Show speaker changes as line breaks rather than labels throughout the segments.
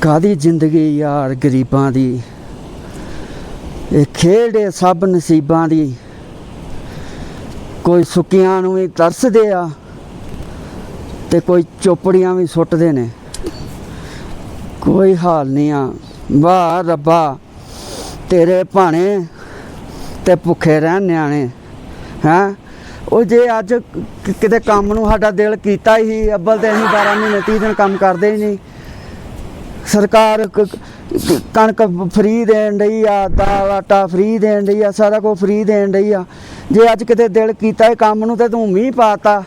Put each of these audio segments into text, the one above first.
ਕਾਦੀ ਜ਼ਿੰਦਗੀ ਯਾਰ ਗਰੀਬਾਂ ਦੀ? ਇਹ ਖੇਡ ਏ ਸਭ ਨਸੀਬਾਂ ਦੀ। ਕੋਈ ਸੁੱਕੀਆਂ ਨੂੰ ਵੀ ਤਰਸਦੇ ਆ ਤੇ ਕੋਈ ਚੋਪੜੀਆਂ ਵੀ ਸੁੱਟਦੇ ਨੇ। ਕੋਈ ਹਾਲ ਨਹੀਂ ਆ। ਵਾਹ ਰੱਬਾ, ਤੇਰੇ ਭਾਣੇ ਤੇ ਭੁੱਖੇ ਰਹਿਣ ਨਿਆਣੇ, ਹੈਂ? ਉਹ ਜੇ ਅੱਜ ਕਿਤੇ ਕੰਮ ਨੂੰ ਸਾਡਾ ਦਿਲ ਕੀਤਾ ਹੀ ਅੱਬਲ ਤੇ ਅਸੀਂ 12 ਮਹੀਨੇ 30 ਦਿਨ ਕੰਮ ਕਰਦੇ ਹੀ ਨਹੀਂ। ਸਰਕਾਰ ਕਣਕ ਫ੍ਰੀ ਦੇਣ ਰਹੀ ਆ, ਦਾਲ, ਆਟਾ ਫ੍ਰੀ ਦੇਣ ਰਹੀ ਆ, ਸਾਰਾ ਕੁਝ ਫ੍ਰੀ ਦੇਣ ਰਹੀ ਆ। ਜੇ ਅੱਜ ਕਿਤੇ ਦਿਲ ਕੀਤਾ ਇਹ ਕੰਮ ਨੂੰ ਤੇ ਤੂੰ ਮੀਂਹ ਪਾਤਾ,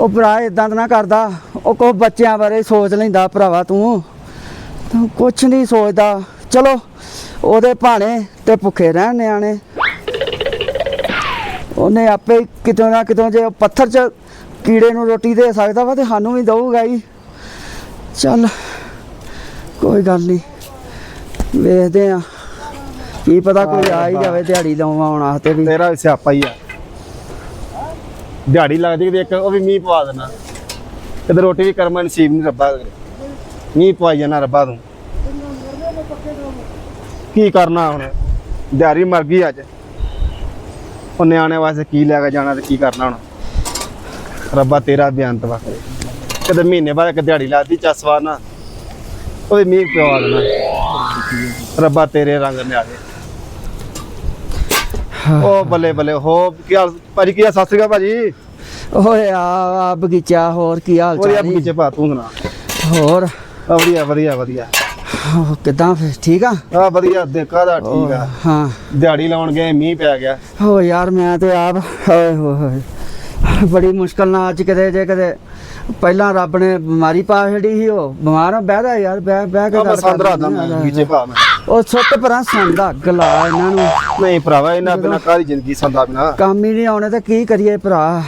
ਉਹ ਭਰਾ ਇਦਾਂ ਨਾ ਕਰਦਾ, ਉਹ ਕੋ ਬੱਚਿਆਂ ਬਾਰੇ ਸੋਚ ਲੈਂਦਾ ਭਰਾਵਾ ਤੂੰ। ਤੂੰ ਕੁਛ ਨਹੀਂ ਸੋਚਦਾ। ਚਲੋ, ਉਹਦੇ ਭਾਣੇ ਤੇ ਭੁੱਖੇ ਰਹਿਣ ਨਿਆਣੇ। ਉਹਨੇ ਆਪੇ ਕਿਤੋਂ ਨਾ ਕਿਤੋਂ ਜੇ ਪੱਥਰ 'ਚ ਕੀੜੇ ਨੂੰ ਰੋਟੀ ਦੇ ਸਕਦਾ ਵਾ ਤੇ ਸਾਨੂੰ ਵੀ ਦਊਗਾ ਹੀ ਚੱਲ ਕੋਈ ਗੱਲ ਨਹੀਂ ਵੇਖਦੇ ਆ। ਕੀ ਪਤਾ ਕੋਈ ਆ ਹੀ ਜਾਵੇ ਦਿਹਾੜੀ ਲਾਉਣ ਆਉਣ ਵਾਸਤੇ ਵੀ।
ਤੇਰਾ ਸਿਆਪਾ ਹੀ ਆ। ਦਿਹਾੜੀ ਲੱਗਦੀ ਕਿਤੇ ਇੱਕ ਉਹ ਵੀ ਮੀਂਹ ਪਵਾ ਦੇਣਾ। ਕਿਤੇ ਰੋਟੀ ਵੀ ਕਰਮਾਂ ਨਸੀਬ ਨਹੀਂ ਰੱਬਾ ਕਰੇ। ਮੀਂਹ ਪਵਾਈ ਜਾਣਾ ਰੱਬਾ ਤੂੰ। ਕੀ ਕਰਨਾ ਹੁਣ? ਦਿਹਾੜੀ ਮਰ ਗਈ ਅੱਜ। ਉਹ ਨਿਆਣੇ ਵਾਸਤੇ ਕੀ ਲੈ ਕੇ ਜਾਣਾ ਤੇ ਕੀ ਕਰਨਾ ਹੁਣ? ਰੱਬਾ ਤੇਰਾ ਬਿਆਨ ਤਵਾ ਕਰੇ ਕਦੇ ਮਹੀਨੇ ਬਾਅਦ ਇੱਕ ਦਿਹਾੜੀ ਲੱਗਦੀ ਚਸਵਾ ਨਾ ਉਹਦੇ ਮੀਂਹ ਪਵਾ ਦੇਣਾ ਰੱਬਾ ਤੇਰੇ ਰੰਗ ਨਿਆਲੇ ਉਹ ਬੱਲੇ ਬੱਲੇ ਹੋ ਕੀ ਹਾਲ ਭਾਜੀ ਕੀ ਹਾਲ ਸਤਿ ਸ਼੍ਰੀ ਅਕਾਲ ਭਾਜੀ।
ਓਏ ਆ ਆ ਬਗੀਚਾ ਹੋਰ ਕੀ ਹਾਲ ਚਾਲ ਈ?
ਬਗੀਚੇ ਪਾ ਤੂੰ ਸੁਣਾ।
ਹੋਰ?
ਵਧੀਆ ਵਧੀਆ ਵਧੀਆ।
ਕਿੱਦਾਂ ਫਿਰ? ਠੀਕ ਆ?
ਆ ਵਧੀਆ ਦੇਖਾ ਦਾ ਠੀਕ ਆ।
ਹਾਂ।
ਦਿਹਾੜੀ ਲਾਉਣ ਗਏ ਮੀਂਹ ਪੈ ਗਿਆ।
ਹੋ ਯਾਰ ਮੈਂ ਤੇ ਆਪ ਹੋਏ ਹੋਏ ਬੜੀ ਮੁਸ਼ਕਲ ਨਾਲ ਅੱਜ ਕਿਤੇ ਜੇ ਕਿਤੇ ਪਹਿਲਾਂ ਰੱਬ ਨੇ ਬਿਮਾਰੀ ਪਾ ਛੜੀ ਸੀ ਉਹ। ਬਿਮਾਰ ਬਹਿਦਾ ਯਾਰ ਬਹਿ ਬਹਿ ਕੇ ਗੱਲ
ਸੰਦਰਾ ਦਾ। ਬਗੀਚੇ ਪਾ ਮੈਂ।
ਉਹ ਸੁੱਟ ਪਰਾਂ ਸੰਦਾ ਗਲਾ ਇਹਨਾਂ ਨੂੰ।
ਨਹੀਂ ਭਰਾਵਾ ਇਹਨਾਂ ਬਿਨਾ ਕਾਹਦੀ ਜ਼ਿੰਦਗੀ ਸੰਦਾ ਬਿਨਾ।
ਕੰਮ ਹੀ ਨਹੀਂ ਆਉਣੇ ਤੇ ਕੀ ਕਰੀਏ ਭਰਾ?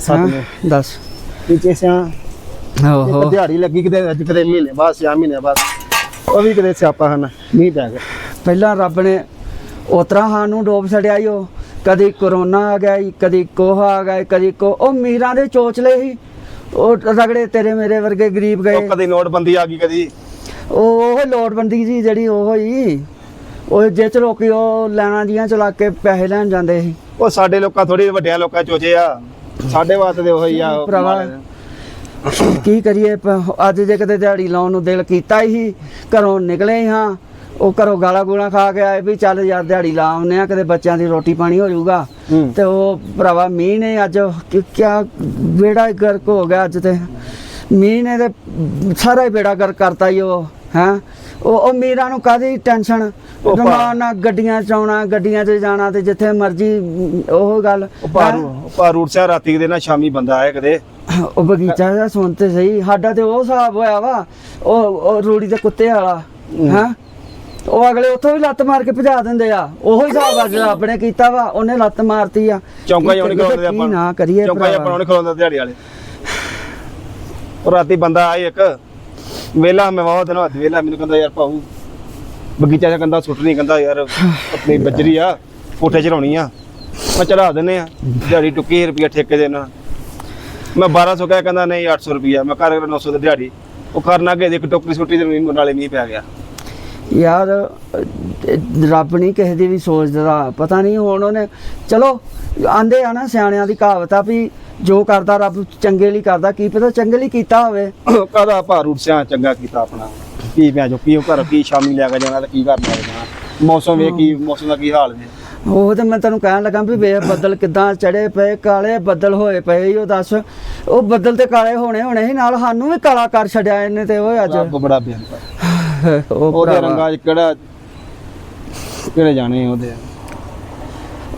ਸੱਤ? ਨੇ
ਦੱਸ।
ਨੀਚੇ ਸਿਆ
ਓਹੋ।
ਦਿਹਾੜੀ ਲੱਗੀ ਕਿਤੇ ਅੱਜ ਕਿਤੇ ਮਹੀਨੇ ਬਾਅਦ ਛੇ ਮਹੀਨੇ ਬਾਅਦ ਉਹ ਵੀ ਕਿਤੇ ਸਿਆਪਾ ਹਨ ਮੀਂਹ ਪੈ ਗਿਆ।
ਪਹਿਲਾਂ ਰੱਬ ਨੇ ਉਤਰਾ ਸਾਨੂੰ ਡੋਬ ਛੜਿਆ ਈ ਉਹ। ਕਦੀ ਕਰੋਨਾ ਆ ਗਿਆ ਈ, ਕਦੀ ਕੋਹ ਆ ਗਿਆ ਈ, ਕਦੀ ਕੋ ਉਹ ਮੀਰਾਂ ਦੇ ਚੋਚਲੇ ਸੀ ਉਹ ਰਗੜੇ ਤੇਰੇ ਮੇਰੇ ਵਰਗੇ ਗਰੀਬ ਗਏ।
ਉਹ ਕਦੇ ਨੋਟਬੰਦੀ ਆ ਗਈ ਕਦੀ
ਉਹ ਉਹ ਲੋੜਵੰਦੀ ਜੀ ਜਿਹੜੀ ਉਹ ਹੀ ਉਹ ਜੇ ਚ ਲੋਕੀ ਉਹ ਲੈਣਾ ਦੀਆਂ ਚਲਾ ਕੇ ਪੈਸੇ ਲੈਣ ਜਾਂਦੇ ਸੀ।
ਉਹ ਸਾਡੇ ਲੋਕਾਂ ਥੋੜੀ ਵੱਡਿਆਂ ਲੋਕਾਂ ਚੋਚੇ ਆ। ਸਾਡੇ ਵਾਸਤੇ ਤੇ ਉਹੀ ਆ ਉਹ
ਭਰਾਵਾ।
ਨੇ।
ਕੀ ਕਰੀਏ? ਅੱਜ ਜੇ ਕਦੇ ਦਿਹਾੜੀ ਲਾਉਣ ਨੂੰ ਦਿਲ ਕੀਤਾ ਹੀ ਘਰੋਂ ਨਿਕਲੇ ਹੀ। ਉਹ ਘਰੋਂ ਗਾਲਾਂ ਗੂਲਾਂ ਖਾ ਕੇ ਆਏ ਵੀ ਚੱਲ ਯਾਰ ਦਿਹਾੜੀ ਲਾ ਆਉਂਦੇ ਆ ਕਦੇ ਬੱਚਿਆਂ ਦੀ ਰੋਟੀ ਪਾਣੀ ਹੋ ਜਾਊਗਾ। ਤੇ ਉਹ ਭਰਾਵਾ ਮੀਂਹ ਨੇ ਅੱਜ ਕਿ ਕਿਆ ਬੇੜਾ ਗਰਕ ਹੋ ਗਿਆ ਅੱਜ ਤੇ। ਮੀਂਹ ਨੇ ਤੇ ਸਾਰਾ ਹੀ ਬੇੜਾ ਗਰਕ ਕਰਤਾ ਹੀ ਉਹ। ਹੈ? ਉਹ ਉਹ ਮੀਰਾਂ ਨੂੰ ਕਾਦੀ ਟੈਨਸ਼ਨ ਰਮਾਨ ਨਾਲ ਗੱਡੀਆਂ ਚ ਆਉਣਾ ਗੱਡੀਆਂ 'ਚ ਜਾਣਾ ਤੇ ਜਿੱਥੇ ਮਰਜ਼ੀ ਉਹ ਗੱਲ
ਉਹ ਪਾਰੂ ਸਿਆ ਰਾਤੀ ਦੇ ਨਾ ਸ਼ਾਮੀ ਬੰਦਾ ਆਇਆ ਕਦੇ
ਉਹ ਬਗੀਚਾ ਦਾ ਸੁਣ ਤੇ ਸਹੀ ਸਾਡਾ ਤੇ ਉਹ ਹਿਸਾਬ ਹੋਇਆ ਵਾ ਉਹ ਰੂੜੀ ਦੇ ਕੁੱਤੇ ਵਾਲਾ ਹਾਂ। ਉਹ ਅਗਲੇ ਉੱਥੋਂ ਵੀ ਲੱਤ ਮਾਰ ਕੇ ਭਜਾ ਦਿੰਦੇ ਆ। ਉਹੋ ਹਿਸਾਬ ਅੱਜ ਰੱਬ ਨੇ ਕੀਤਾ ਵਾ ਉਹਨੇ ਲੱਤ ਮਾਰਤੀ ਆ।
ਚੌਂਕਾ ਨਹੀਂ ਖਲੋਂਦੇ ਆਪਾਂ।
ਨਾ ਕਰੀਏ
ਚੌਂਕਾ ਆਪਾਂ। ਨਹੀਂ ਖਲੋਂਦੇ ਦਿਹਾੜੀ ਵਾਲੇ। ਉਹ ਰਾਤੀ ਬੰਦਾ ਆਇਆ ਇੱਕ। ਵੇਲਾ ਮੈਂ ਵਾਹ ਦਿਨ ਬਾਅਦ ਵੇਲਾ, ਮੈਨੂੰ ਕਹਿੰਦਾ ਯਾਰ ਭਾਊ, ਬਗੀਚਾ ਚ ਕੰਦਾ ਸੁੱਟਣੀ ਕਹਿੰਦਾ ਯਾਰ ਆਪਣੀ ਬੱਜਰੀ ਆ, ਕੋਠੇ ਚੜਾਉਣੀ ਆ। ਮੈਂ ਚੜਾ ਦਿੰਨੇ ਆ, ਦਿਹਾੜੀ ਟੁੱਕੀ ਰੁਪਿਆ ਠੇਕੇ ਦੇ ਨਾਲ। ਮੈਂ 1200 ਕਹਿ, ਕਹਿੰਦਾ ਨਹੀਂ 800 ਰੁਪਿਆ ਮੈਂ ਕਰ 900 ਦੀ ਦਿਹਾੜੀ। ਉਹ ਕਰਨ ਅੱਗੇ ਇੱਕ ਟੋਕਰੀ ਸੁੱਟੀ ਤੇ ਨਾਲੇ ਮੀਂਹ ਪੈ ਗਿਆ।
ਯਾਰ ਰੱਬ ਨਹੀਂ ਕਿਸੇ ਦੀ ਵੀ ਸੋਚਦਾ। ਪਤਾ ਨਹੀਂ ਹੁਣ ਉਹਨੇ ਚਲੋ ਆਂਦੇ ਆ ਨਾ ਸਿਆਣਿਆਂ ਦੀ ਕਹਾਵਤ ਆ ਵੀ ਜੋ ਕਰਦਾ ਰੱਬ ਚੰਗੇ ਲਈ ਕਰਦਾ ਕੀ ਪਤਾ ਚੰਗੇ ਲਈ ਕੀਤਾ ਹੋਵੇ।
ਕਾਹਦਾ ਭਾਰੂ ਸਿਆ ਚੰਗਾ ਕੀਤਾ ਆਪਣਾ। ਕੀ ਪਿਆ ਜੋ ਕੀ ਉਹ ਘਰ ਕੀ ਸ਼ਾਮੀ ਲੈ ਕੇ ਜਾਣਾ ਤੇ ਕੀ ਘਰ ਲੈ ਕੇ ਜਾਣਾ। ਮੌਸਮ ਵੇ ਕੀ ਮੌਸਮ ਦਾ ਕੀ ਹਾਲ ਨੇ
ਉਹ ਤੇ ਮੈਂ ਤੈਨੂੰ ਕਹਿਣ ਲੱਗਾ ਵੀ ਵੇਖ ਬੱਦਲ ਕਿਦਾਂ ਚੜੇ ਪਏ ਕਾਲੇ ਬੱਦਲ ਹੋਏ ਪਏ ਉਹ ਦੱਸ। ਉਹ ਬੱਦਲ ਤੇ ਕਾਲੇ ਹੋਣੇ ਹੋਣੇ ਸੀ ਨਾਲ ਸਾਨੂੰ ਵੀ ਕਾਲਾ ਕਰ ਛੱਡਿਆ ਇਹਨੇ ਤੇ ਉਹ ਅੱਜ।
ਰੱਬ ਬੜਾ ਬਿਆਨਤਾ
ਉਹ
ਉਹਦੇ
ਭਰਾਵਾ,
ਰੰਗਾਂ 'ਚ ਕਿਹੜਾ ਕਿਹੜੇ ਉਹਦੇ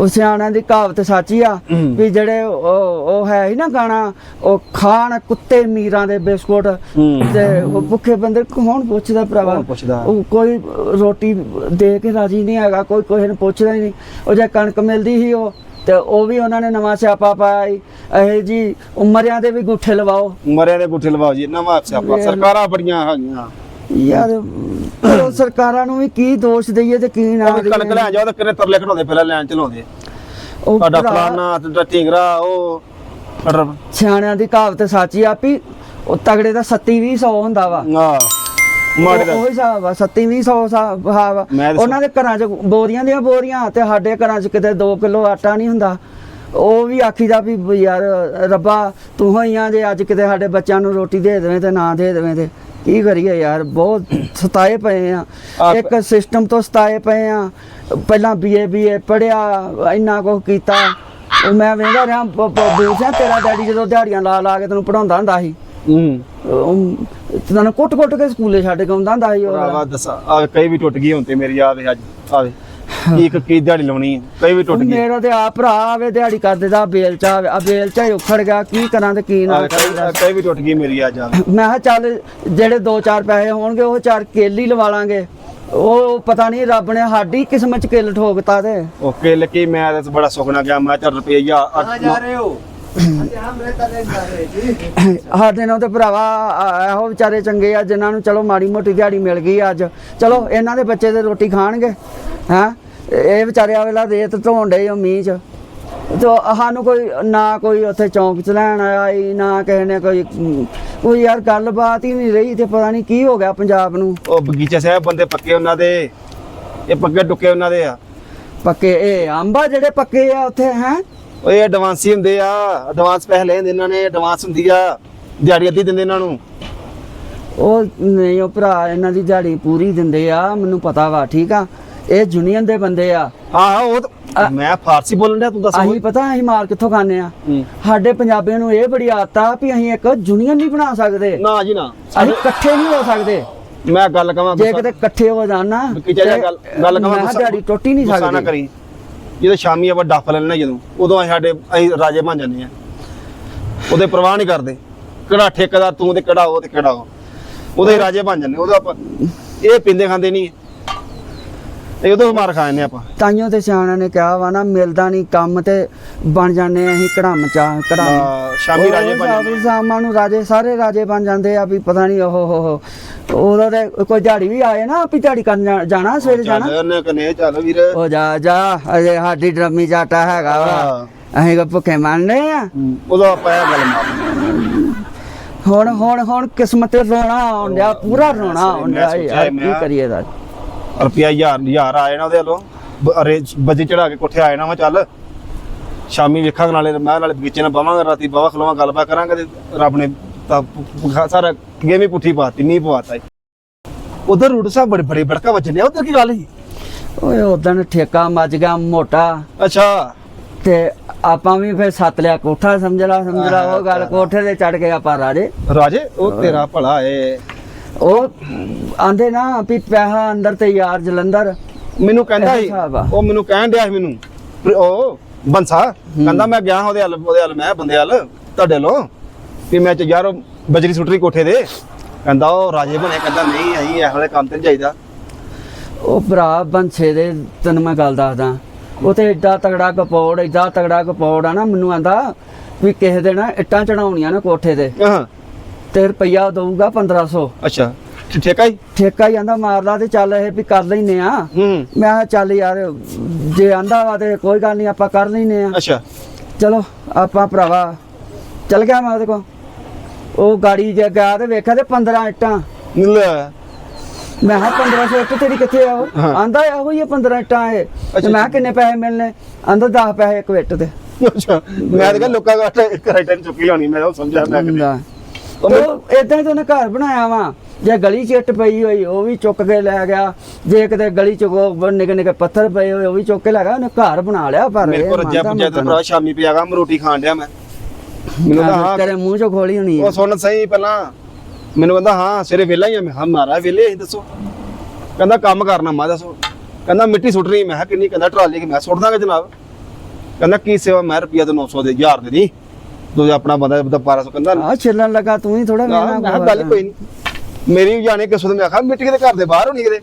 ਉਹ ਸਿਆਣਿਆਂ ਦੀ ਕਹਾਵਤ ਸੱਚੀ ਆ। ਵੀ ਜਿਹੜੇ ਉਹ ਉਹ ਹੈ ਹੀ ਨਾ ਗਾਣਾ ਉਹ ਖਾਣ ਕੁੱਤੇ ਮੀਰਾਂ ਦੇ ਬਿਸਕੁਟ। ਤੇ ਉਹ ਭੁੱਖੇ ਬੰਦੇ ਕੌਣ ਪੁੱਛਦਾ ਭਰਾਵਾ
ਕੌਣ ਪੁੱਛਦਾ?
ਉਹ ਕੋਈ ਰੋਟੀ ਦੇ ਕੇ ਰਾਜੀ ਨਹੀਂ ਹੈਗਾ ਕੋਈ ਕੋਈ ਨੂੰ ਪੁੱਛਦਾ ਹੀ ਨਹੀਂ ਉਹ ਜੇ ਕਣਕ ਮਿਲਦੀ ਸੀ ਉਹ ਤੇ ਉਹ ਵੀ ਉਹਨਾਂ ਨੇ ਨਵਾਂ ਸਿਆਪਾ ਪਾਇਆ ਈ। ਇਹ ਜੀ ਉਮਰਿਆਂ ਦੇ ਵੀ ਗੁੱਠੇ ਲਵਾਓ
ਮਰਿਆਂ ਦੇ ਗੁੱਠੇ ਲਵਾਓ ਜੀ ਨਵਾਂ ਸਿਆਪਾ। ਸਰਕਾਰਾਂ ਬੜੀਆਂ ਹੈਗੀਆਂ
ਯਾਰ ਉਹ ਸਰਕਾਰਾਂ ਨੂੰ ਵੀ ਕੀ ਦੋਸ਼ ਦਈਏ ਤੇ ਕੀ ਨਾ
ਉਹ ਕਣਕ। ਲੈ ਜਾਓ ਤਾਂ ਕਿੰਨੇ ਤਰਲੇ ਖੜਾਉਂਦੇ ਪਹਿਲਾਂ ਲੈਣ ਚਲਾਉਂਦੇ।
ਉਹ
ਤੁਹਾਡਾ ਫਲਾਨਾ ਤੁਹਾਡਾ ਢੀਂਗਰਾ ਉਹ
ਸਿਆਣਿਆਂ ਦੀ ਕਹਾਵਤ ਸੱਚੀ ਆ ਵੀ ਉਹ ਤਗੜੇ ਦਾ 37 200 ਹੁੰਦਾ ਵਾ।
ਆ ਮਾੜੇ ਦਾ
ਉਹ ਹਿਸਾਬ ਆ 37 200 ਹਿਸਾਬ ਉਹਨਾਂ ਦੇ ਘਰਾਂ 'ਚ ਬੋਰੀਆਂ ਦੀਆਂ ਬੋਰੀਆਂ ਤੇ ਸਾਡੇ ਘਰਾਂ 'ਚ ਕਿਤੇ 2 ਕਿਲੋ ਆਟਾ ਨਹੀਂ ਹੁੰਦਾ। ਉਹ ਵੀ ਆਖੀਦਾ ਵੀ ਯਾਰ ਰੱਬਾ ਤੂੰ ਜੇ ਅੱਜ ਕਿਤੇ ਸਾਡੇ ਬੱਚਿਆਂ ਨੂੰ ਰੋਟੀ ਦੇ ਦੇਵੇਂ ਤੇ ਨਾ ਦੇ ਦੇਵੇਂ ਤੇ। ਕੀ ਕਰੀਏ ਯਾਰ? ਬਹੁਤ ਸਤਾਏ ਪਏ ਆ। ਇੱਕ ਸਿਸਟਮ ਤੋਂ ਸਤਾਏ ਪਏ ਆ। ਪਹਿਲਾਂ ਬੀਏ ਬੀਏ ਪੜਿਆ ਇੰਨਾ ਕੁਝ ਕੀਤਾ। ਉਹ ਮੈਂ ਵੇਂਦਾ ਰਿਹਾ ਬੂਸਿਆ ਤੇਰਾ ਡੈਡੀ ਜਦੋਂ ਦਿਹਾੜੀਆਂ ਲਾ ਲਾ ਕੇ ਤੈਨੂੰ ਪੜਾਉਂਦਾ ਹੁੰਦਾ ਸੀ।
ਹੂੰ।
ਤੈਨੂੰ ਕੁੱਟ ਕੁੱਟ ਕੇ ਸਕੂਲੇ ਛੱਡ ਕੇ ਆਉਂਦਾ ਹੁੰਦਾ ਸੀ ਉਹ।
ਭਰਾਵਾ ਦੱਸਾਂ ਆ ਕਈ ਵੀ ਟੁੱਟ ਗਈ ਹੁਣ ਤੇ ਮੇਰੀ ਯਾਦ ਹੈ ਅੱਜ। ਆਵੇ। ਕੀ ਇੱਕ ਕੀ ਦਿਹਾੜੀ ਲਾਉਣੀ ਹੈ? ਕਈ ਵੀ ਟੁੱਟ ਗਈ।
ਮੇਰਾ ਤੇ ਆ ਭਰਾ ਆਵੇ ਦਿਹਾੜੀ ਕਰਦੇ ਦਾ ਬੇਲ ਚ ਆਵੇ ਆ ਬੇਲ ਚ ਹੀ ਉਖੜ ਗਿਆ ਕੀ ਕਰਾਂ ਤੇ ਕੀ ਨਾ ਕਰਾਂ।
ਕਈ ਵੀ ਟੁੱਟ ਗਈ ਮੇਰੀ ਅੱਜ
ਮੈਂ ਕਿਹਾ ਚੱਲ ਜਿਹੜੇ 2-4 ਪੈਸੇ ਹੋਣਗੇ ਉਹ ਚਾਰ ਕੇਲੀ ਲਵਾ ਲਾਂਗੇ। ਉਹ ਪਤਾ ਨਹੀਂ ਰੱਬ ਨੇ ਸਾਡੀ ਕਿਸਮਤ ਚ ਕਿੱਲ ਠੋਕਤਾ ਤੇ।
ਉਹ ਕਿੱਲ ਕੀ ਮੈਂ ਤਾਂ ਬੜਾ ਸੁਖਣਾ ਗਿਆ ਮੈਂ ਚੱਲ ਰੁਪਈਆ
ਸਾਡੇ ਨਾਲ ਤੇ ਭਰਾਵਾ ਇਹੋ ਵਿਚਾਰੇ ਚੰਗੇ ਆ ਜਿਨ੍ਹਾਂ ਨੂੰ ਚਲੋ ਮਾੜੀ ਮੋਟੀ ਦਿਹਾੜੀ ਮਿਲ ਗਈ ਅੱਜ। ਚਲੋ ਇਹਨਾਂ ਦੇ ਬੱਚੇ ਤੇ ਰੋਟੀ ਖਾਣਗੇ ਹੈਂ? ਇਹ ਵਿਚਾਰੇ ਆ ਵੇਲਾ ਰੇਤ ਧੋਣ ਡੇ ਆ ਮੀਂਹ ਚ। ਤੋ ਸਾਨੂੰ ਕੋਈ ਨਾ ਕੋਈ ਉੱਥੇ ਚੌਂਕ ਚ ਲੈਣ ਆਇਆ ਈ, ਨਾ ਕਿਸੇ ਨੇ ਕੋਈ ਕੋਈ ਯਾਰ ਗੱਲਬਾਤ ਹੀ ਨਹੀਂ ਰਹੀ ਤੇ ਪਤਾ ਨਹੀਂ ਕੀ ਹੋ ਗਿਆ ਪੰਜਾਬ ਨੂੰ।
ਉਹ ਬਗੀਚਾ ਸਾਹਿਬ ਬੰਦੇ ਪੱਕੇ ਉਹਨਾਂ ਦੇ ਇਹ ਪੱਕੇ ਟੁੱਕੇ ਉਹਨਾਂ ਦੇ ਆ।
ਪੱਕੇ ਇਹ ਅੰਬਾ ਜਿਹੜੇ ਪੱਕੇ ਆ ਉੱਥੇ ਹੈ?
ਉਹ ਇਹ ਐਡਵਾਂਸ ਹੀ ਹੁੰਦੇ ਆ ਐਡਵਾਂਸ ਪੈਸੇ ਲੈਂਦੇ ਇਹਨਾਂ ਨੇ ਐਡਵਾਂਸ ਹੁੰਦੀ ਆ ਦਿਹਾੜੀ ਅੱਧੀ ਦਿੰਦੇ ਇਹਨਾਂ ਨੂੰ।
ਉਹ ਨਹੀਂ ਉਹ ਭਰਾ ਇਹਨਾਂ ਦੀ ਦਿਹਾੜੀ ਪੂਰੀ ਦਿੰਦੇ ਆ ਮੈਨੂੰ ਪਤਾ ਵਾ ਠੀਕ ਆ? ਇਹ ਯੂਨੀਅਨ ਦੇ ਬੰਦੇ ਆ।
ਹਾਂ ਉਹ ਤਾਂ- ਮੈਂ ਫਾਰਸੀ ਬੋਲਣ ਡਿਆ ਤੂੰ ਦੱਸ
ਅਸੀਂ ਪਤਾ ਅਸੀਂ ਮਾਰ ਕਿੱਥੋਂ ਖਾਂਦੇ ਆ?
ਹੂੰ।
ਸਾਡੇ ਪੰਜਾਬੀਆਂ ਨੂੰ ਇਹ ਬੜੀ ਆਦਤ ਆ ਵੀ ਅਸੀਂ ਇੱਕ ਯੂਨੀਅਨ ਨਹੀਂ ਬਣਾ ਸਕਦੇ।
ਨਾ ਜੀ ਨਾ।
ਅਸੀਂ ਇਕੱਠੇ ਨਹੀਂ ਹੋ ਸਕਦੇ।
ਮੈਂ ਗੱਲ ਕਵਾਂ
ਜੇ ਕਿਤੇ ਇਕੱਠੇ ਹੋ ਜਾਣ ਨਾ
ਕਿ ਚਾਹੀਦਾ ਗੱਲ ਗੱਲ ਕਵਾਂ
ਟੁੱਟ ਹੀ ਨਹੀਂ
ਗੁੱਸਾ ਨਾ
ਸਕਦੀ।
ਕਰੀ। ਜਦੋਂ ਸ਼ਾਮੀ ਆਪਾਂ ਡੱਫ ਲੈਣਾ ਜਦੋਂ ਉਦੋਂ ਅਸੀਂ ਸਾਡੇ ਅਸੀਂ ਰਾਜੇ ਬਣ ਜਾਂਦੇ ਆ ਉਹਦੇ ਪ੍ਰਵਾਹ ਨਹੀਂ ਕਰਦੇ। ਕਿਹੜਾ ਠੇਕੇਦਾਰ ਤੂੰ ਤੇ ਕਿਹੜਾ ਉਹ ਤੇ ਕਿਹੜਾ ਉਹ। ਉਹਦੇ ਰਾਜੇ ਬਣ ਜਾਂਦੇ। ਉਹਦਾ ਆਪਾਂ ਇਹ ਪਿੰਦੇ ਖਾਂਦੇ ਨਹੀਂ। ਇਹ ਉਦੋਂ ਮਾਰ ਖਾ ਜਾਂਦੇ ਆਪਾਂ।
ਤਾਈਓ ਤੇ ਸਿਆਣਿਆਂ ਨੇ ਕਿਹਾ ਵਾ ਨਾ ਮਿਲਦਾ ਨਹੀਂ ਕੰਮ ਤੇ ਬਣ ਜਾਂਦੇ ਆ ਅਸੀਂ ਕੜਮ ਚਾ ਕੜਮ।
ਸ਼ਾਮੀ ਰਾਜੇ ਬਣ ਜਾਂਦੇ। ਆ।
ਸ਼ਾਮਾਂ ਨੂੰ ਰਾਜੇ ਸਾਰੇ ਰਾਜੇ ਬਣ ਜਾਂਦੇ ਆ ਵੀ ਪਤਾ ਨਹੀਂ ਉਹ ਹੋ ਹੋ ਉਹਦਾ ਤੇ ਕੋਈ ਦਿਹਾੜੀ ਵੀ ਆਏ ਨਾ ਵੀ ਦਿਹਾੜੀ ਕਰਨ ਜਾਣਾ ਸਵੇਰੇ ਜਾਣਾ।
ਚੱਲ ਕਨੇ ਚੱਲ ਵੀਰ।
ਉਹ ਜਾ ਜਾ ਅਜੇ ਸਾਡੀ ਡਰਮੀ ਜਾਟਾ ਹੈਗਾ ਵਾ। ਅਸੀਂ ਕੋ ਭੁੱਖੇ ਮੰਨਦੇ ਆ।
ਉਦੋਂ ਆਪਾਂ ਇਹ ਗੱਲ ਮਾਰ
ਹੁਣ ਹੁਣ ਹੁਣ ਕਿਸਮਤ ਰੋਣਾ ਡਿਆ ਪੂਰਾ ਰੋਣਾ
ਸੋਚਿਆ
ਯਾਰ ਕੀ ਕਰੀਏ ਦਾ
ਰੁਪਿਆ ਹਜ਼ਾਰ ਹਜ਼ਾਰ ਆ ਜਾਣਾ ਉਹਦੇ ਵੱਲੋਂ। ਅਰੇ ਬੱਜੇ ਚੜਾ ਕੇ ਕੋਠੇ ਆ ਜਾਣਾ ਵਾ ਚੱਲ। ਸ਼ਾਮੀ ਵੇਖਾਂਗੇ ਨਾਲੇ ਮੈਂ ਨਾਲੇ ਬਗੀਚੇ ਨਾਲ ਬਾਵਾਂਗੇ ਰਾਤੀ ਬਾਵਾ ਖਲੋਵਾਂ ਗੱਲਬਾਤ ਕਰਾਂਗੇ ਤੇ ਰੱਬ ਨੇ ਤਾਂ ਸਾਰਾ ਗੇਮੀ ਪੁੱਠੀ ਪਾਤੀ ਨਹੀਂ ਪਵਾਤਾ ਉਧਰ ਰੂਟ ਸਾਹਿਬ ਬੜੇ ਬੜੇ ਬੜਕਾ ਵੱਜਣੇ ਉਧਰ ਕੀ ਗੱਲ ਸੀ?
ਓਏ ਉਦਣ ਠੇਕਾ ਮੱਜ ਗਿਆ ਮੋਟਾ।
ਅੱਛਾ।
ਤੇ ਆਪਾਂ ਵੀ ਫਿਰ ਸੱਤ ਲਿਆ ਕੋਠਾ ਸਮਝ ਲਾ ਸਮਝ ਲਾ ਉਹ ਗੱਲ ਕੋਠੇ ਤੇ ਚੜ ਕੇ ਆਪਾਂ ਰਾਜੇ।
ਰਾਜੇ ਉਹ ਤੇਰਾ ਭਲਾ ਏ।
ਉਹ ਆਂਦੇ ਨਾ ਵੀ ਪੈਸਾ ਅੰਦਰ ਤੇ ਯਾਰ ਜਲੰਧਰ।
ਮੈਨੂੰ ਕਹਿੰਦਾ ਸੀ।
ਆ।
ਉਹ ਮੈਨੂੰ ਕਹਿਣ ਡਿਆ ਸੀ ਮੈਨੂੰ। ਵੀ ਉਹ ਬੰਸਾ ਕਹਿੰਦਾ ਮੈਂ ਗਿਆ ਉਹਦੇ ਹਲ ਉਹਦੇ ਹਲ ਮੈਂ ਬੰਦੇ ਹਲ ਤੁਹਾਡੇ ਲੋ ਵੀ ਮੈਂ ਚ ਯਾਰ ਉਹ ਬਜਰੀ ਸੁੱਟਰੀ ਕੋਠੇ ਦੇ। ਕਹਿੰਦਾ ਉਹ ਰਾਜੇ ਬਣੇ ਕਹਿੰਦਾ ਨਹੀਂ ਅਸੀਂ ਇਹੋ ਜਿਹੇ ਕੰਮ ਤੇ ਨਹੀਂ ਜਾਈਦਾ।
ਉਹ ਭਰਾ ਬੰਛੇ ਦੇ ਤੈਨੂੰ ਮੈਂ ਗੱਲ ਦੱਸਦਾ। ਉਹ ਤੇ ਏਡਾ ਤਗੜਾ ਕਪੌੜ ਏਡਾ ਤਗੜਾ ਕਪੌੜ ਆ ਨਾ ਮੈਨੂੰ ਆਂਦਾ ਵੀ ਕਿਸੇ ਦੇ ਨਾ ਇੱਟਾਂ ਚੜਾਉਣੀਆਂ ਨਾ ਕੋਠੇ ਤੇ।
ਹਾਂ।
ਤੇ ਰੁਪਈਆ ਦਊਗਾ 1500
ਅੱਛਾ ਠੇਕਾ ਹੀ?
ਠੇਕਾ ਹੀ ਆਂਦਾ ਮਾਰਦਾ ਤੇ ਚੱਲ ਇਹ ਵੀ ਕਰ ਲੈਨੇ ਆ।
ਹੂੰ।
ਮੈਂ ਕਿਹਾ ਚੱਲ ਯਾਰ ਜੇ ਆਂਦਾ ਵਾ ਤੇ ਕੋਈ ਗੱਲ ਨਹੀਂ ਆਪਾਂ ਕਰ ਲੈਨੇ ਆ।
ਅੱਛਾ।
ਚਲੋ ਆਪਾਂ ਭਰਾਵਾ ਚੱਲ ਗਿਆ ਮੈਂ ਉਹਦੇ ਕੋਲ। ਉਹ ਗਾੜੀ ਜੇ ਗਿਆ ਤੇ ਵੇਖਿਆ ਤੇ 15 ਇੱਟਾਂ।
ਲੈ।
ਮੈਂ ਕਿਹਾ 1500 ਇੱਟ ਤੇਰੀ ਕਿੱਥੇ ਆ ਉਹ?
ਹਾਂ।
ਆਂਦਾ ਇਹੋ ਹੀ ਆ 15 ਇੱਟਾਂ ਇਹ। ਤੇ ਮੈਂ ਕਿੰਨੇ ਪੈਸੇ ਮਿਲਨੇ? ਆਂਦਾ 10 ਪੈਸੇ ਇੱਕ ਇੱਟ ਤੇ
ਅੱਛਾ। ਮੈਂ ਤਾਂ ਲੋਕਾਂ ਦਾ ਇੱਕ ਰਾਈਟਰ ਚੁੱਕੀ ਲਾਉਣੀ ਮੈਂ ਉਹ ਸਮਝਿਆ ਮੈਂ
ਲੈ। ਉਹ ਇਦਾਂ ਹੀ ਤਾਂ ਉਹਨੇ ਘਰ ਬਣਾਇਆ ਵਾ। ਜੇ ਗਲੀ 'ਚ ਇੱਟ ਪਈ ਹੋਈ ਉਹ ਵੀ ਚੁੱਕ ਕੇ ਲੈ ਗਿਆ। ਜੇ ਕਿਤੇ ਗਲੀ 'ਚ ਨਿੱਕੇ ਨਿੱਕੇ ਪੱਥਰ ਪਏ ਹੋਏ ਉਹ ਵੀ ਚੁੱਕ ਕੇ ਲੈ ਗਿਆ। ਉਹਨੇ ਘਰ ਬਣਾ ਲਿਆ ਪਰ
ਮੇਰੇ
ਇਹ
ਕੋਲ ਰੱਜਿਆ
ਮੰਨਦਾ
ਪੁੱਜਿਆ ਤੇ
ਮੰਨਦਾ।
ਭਰਾ ਸ਼ਾਮੀ ਪਿਆਗਾ ਮੈਂ ਰੋਟੀ ਖਾਣ ਡਿਆ ਮੈਂ। ਮੈਨੂੰ ਤਾਂ ਹਾਂ
ਤੇਰੇ ਮੂੰਹ 'ਚੋਂ ਖੋਲੀ ਹੋਣੀ
ਉਹ ਸੁਣ ਸਹੀ ਪਹਿਲਾਂ। ਮੈਨੂੰ ਕਹਿੰਦਾ ਹਾਂ ਸਵੇਰੇ ਵਿਹਲਾ ਹੀ ਆ ਮੈਂ। ਹਾਂ ਮਾਰਾ ਵਿਹਲੇ ਅਸੀਂ ਦੱਸੋ। ਕਹਿੰਦਾ ਕੰਮ ਕਰਨਾ ਮੈਂ ਦੱਸੋ। ਕਹਿੰਦਾ ਮਿੱਟੀ ਸੁੱਟਣੀ ਮੈਂ ਕਿਹਾ ਕਿੰਨੀ? ਕਹਿੰਦਾ ਟਰਾਲੀ ਕਿ ਮੈਂ ਸੁੱਟ ਦਾਂਗਾ ਜਨਾਬ। ਕਹਿੰਦਾ ਕੀ ਸੇਵਾ? ਮੈਂ ਰੁਪਿਆ ਤੇ 900 ਦੇ 1000 ਦੇ ਦੀ। ਦੋ ਆਪਣਾ ਬੰਦਾ 1200 ਕਹਿੰਦਾ
ਆ ਛਿੱਲਣ ਲੱਗਾ ਤੂੰ ਹੀ ਥੋੜਾ
ਮੈਂ ਕਿਹਾ ਗੱਲ ਕੋਈ ਨਹੀਂ। ਮੇਰੀ ਵੀ ਜਾਣੇ ਕਿਸ ਮੈਂ ਆਖਾ ਮਿੱਟੀ ਕਿਤੇ ਘਰ ਦੇ ਬਾਹਰ ਹੋਣੀ ਕਿਤੇ?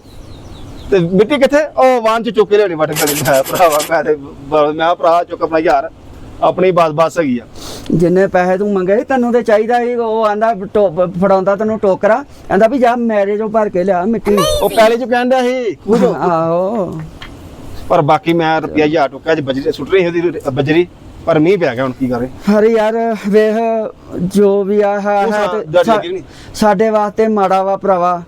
ਤੇ ਮਿੱਟੀ ਕਿੱਥੇ? ਉਹ ਵਾਹਨ ਚ ਚੁੱਕ ਕੇ ਲਿਆਉਣੀ ਵਟ ਕੇ ਮੈਂ ਭਰਾਵਾ ਮੈਂ ਤੇ ਬ- ਮੈਂ ਭਰਾ ਚੁੱਕ ਆਪਣਾ ਯਾਰ। ਆਪਣੀ ਬਸ ਬਸ ਹੈਗੀ ਆ।
ਜਿੰਨੇ ਪੈਸੇ ਤੂੰ ਮੰਗੇ ਸੀ, ਤੈਨੂੰ ਤੇ ਚਾਹੀਦਾ ਸੀ ਉਹ ਆਂਦਾ ਫੜਾਉਂਦਾ ਤੈਨੂੰ ਟੋਕਰਾ। ਆਂਦਾ ਵੀ ਜਾ ਮੈਰਿਜ ਉਹ ਭਰ ਕੇ ਲਿਆ ਮਿੱਟੀ।
ਉਹ ਪਹਿਲੇ ਚ ਡਿਆ ਸੀ।
ਆਹੋ।
ਪਰ ਬਾਕੀ ਮੈਂ ਰੁਪਿਆ ਹਜ਼ਾਰ ਟੁੱਕਾ ਚ ਬਜਰੀ ਸੁੱਟ ਰਹੀ ਉਹਦੀ ਬਜਰੀ। ਪਰ ਮੀਂਹ ਪੈ ਗਿਆ ਹੁਣ ਕੀ ਕਰੇ
ਹਰੇ ਯਾਰ ਵੇਖ ਜੋ ਵੀ ਆ ਹੈ
ਉਹ।
ਸਾਡੇ ਵਾਸਤੇ ਮਾੜਾ ਵਾ ਭਰਾਵਾ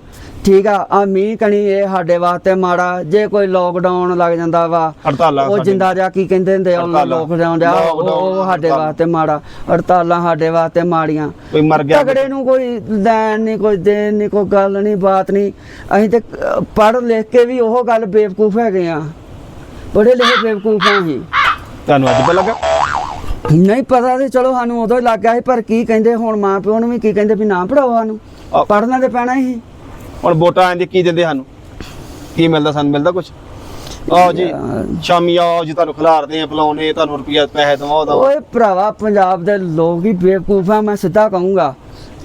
ਠੀਕ ਆ ਆ ਮੀਂਹ ਕਣੀ ਇਹ ਸਾਡੇ ਵਾਸਤੇ ਮਾੜਾ ਜੇ ਕੋਈ ਲੋਕਡਾਊਨ ਲੱਗ ਜਾਂਦਾ ਵਾ
ਹੜਤਾਲਾਂ
ਉਹ
ਸਾਡੇ।
ਜਿੰਦਾ ਜਿਹਾ ਕੀ ਕਹਿੰਦੇ ਹੁੰਦੇ ਆ
ਹੜਤਾਲਾਂ।
ਲੋਕਡਾਊਨ ਜਿਹਾ ਉਹ- ਸਾਡੇ
ਹੜਤਾਲ।
ਵਾਸਤੇ ਮਾੜਾ ਹੜਤਾਲਾਂ ਸਾਡੇ ਵਾਸਤੇ ਮਾੜੀਆਂ
ਕੋਈ ਮਰ ਗਿਆ
ਤਗੜੇ ਨੂੰ ਕੋਈ ਲੈਣ ਨਹੀਂ ਕੋਈ ਦੇਣ ਨਹੀਂ ਕੋਈ ਗੱਲ ਨਹੀਂ ਬਾਤ ਨਹੀਂ ਅਸੀਂ ਤੇ ਪੜ੍ਹ ਲਿਖ ਕੇ ਵੀ ਉਹ ਗੱਲ ਬੇਵਕੂਫ ਹੈਗੇ ਆ ਬੜੇ ਲਿਖੇ ਬੇਵਕੂਫ ਆ ਅਸੀਂ
ਤੁਹਾਨੂੰ ਅੱਜ ਪਤਾ ਲੱਗਾ
ਨਹੀਂ ਪਤਾ ਤੇ ਚਲੋ ਸਾਨੂੰ ਉਦੋਂ ਹੀ ਲੱਗ ਗਿਆ ਸੀ ਪਰ ਕੀ ਕਹਿੰਦੇ ਹੁਣ ਮਾਂ ਪਿਓ ਨੂੰ ਵੀ ਕੀ ਕਹਿੰਦੇ ਵੀ ਨਾ ਪੜਾਓ ਸਾਨੂੰ।
ਆ-
ਪੜਨਾ ਤੇ ਪੈਣਾ ਹੀ
ਹੁਣ ਵੋਟਾਂ ਆਂਦੀ ਕੀ ਦਿੰਦੇ ਸਾਨੂੰ? ਕੀ ਮਿਲਦਾ ਸਾਨੂੰ ਮਿਲਦਾ ਕੁਝ ਆਓ ਜੀ ਸ਼ਾਮੀ ਆਓ ਜੀ ਤੁਹਾਨੂੰ ਖਿਲਾਰਦੇ ਆ ਪਲਾਉਨੇ ਤੁਹਾਨੂੰ ਰੁਪਿਆ ਪੈਸੇ ਦਵਾਓ।
ਓਏ ਭਰਾਵਾ ਪੰਜਾਬ ਦੇ ਲੋਕ ਹੀ ਬੇਵਕੂਫ ਆ ਮੈਂ ਸਿੱਧਾ ਕਹੂੰਗਾ।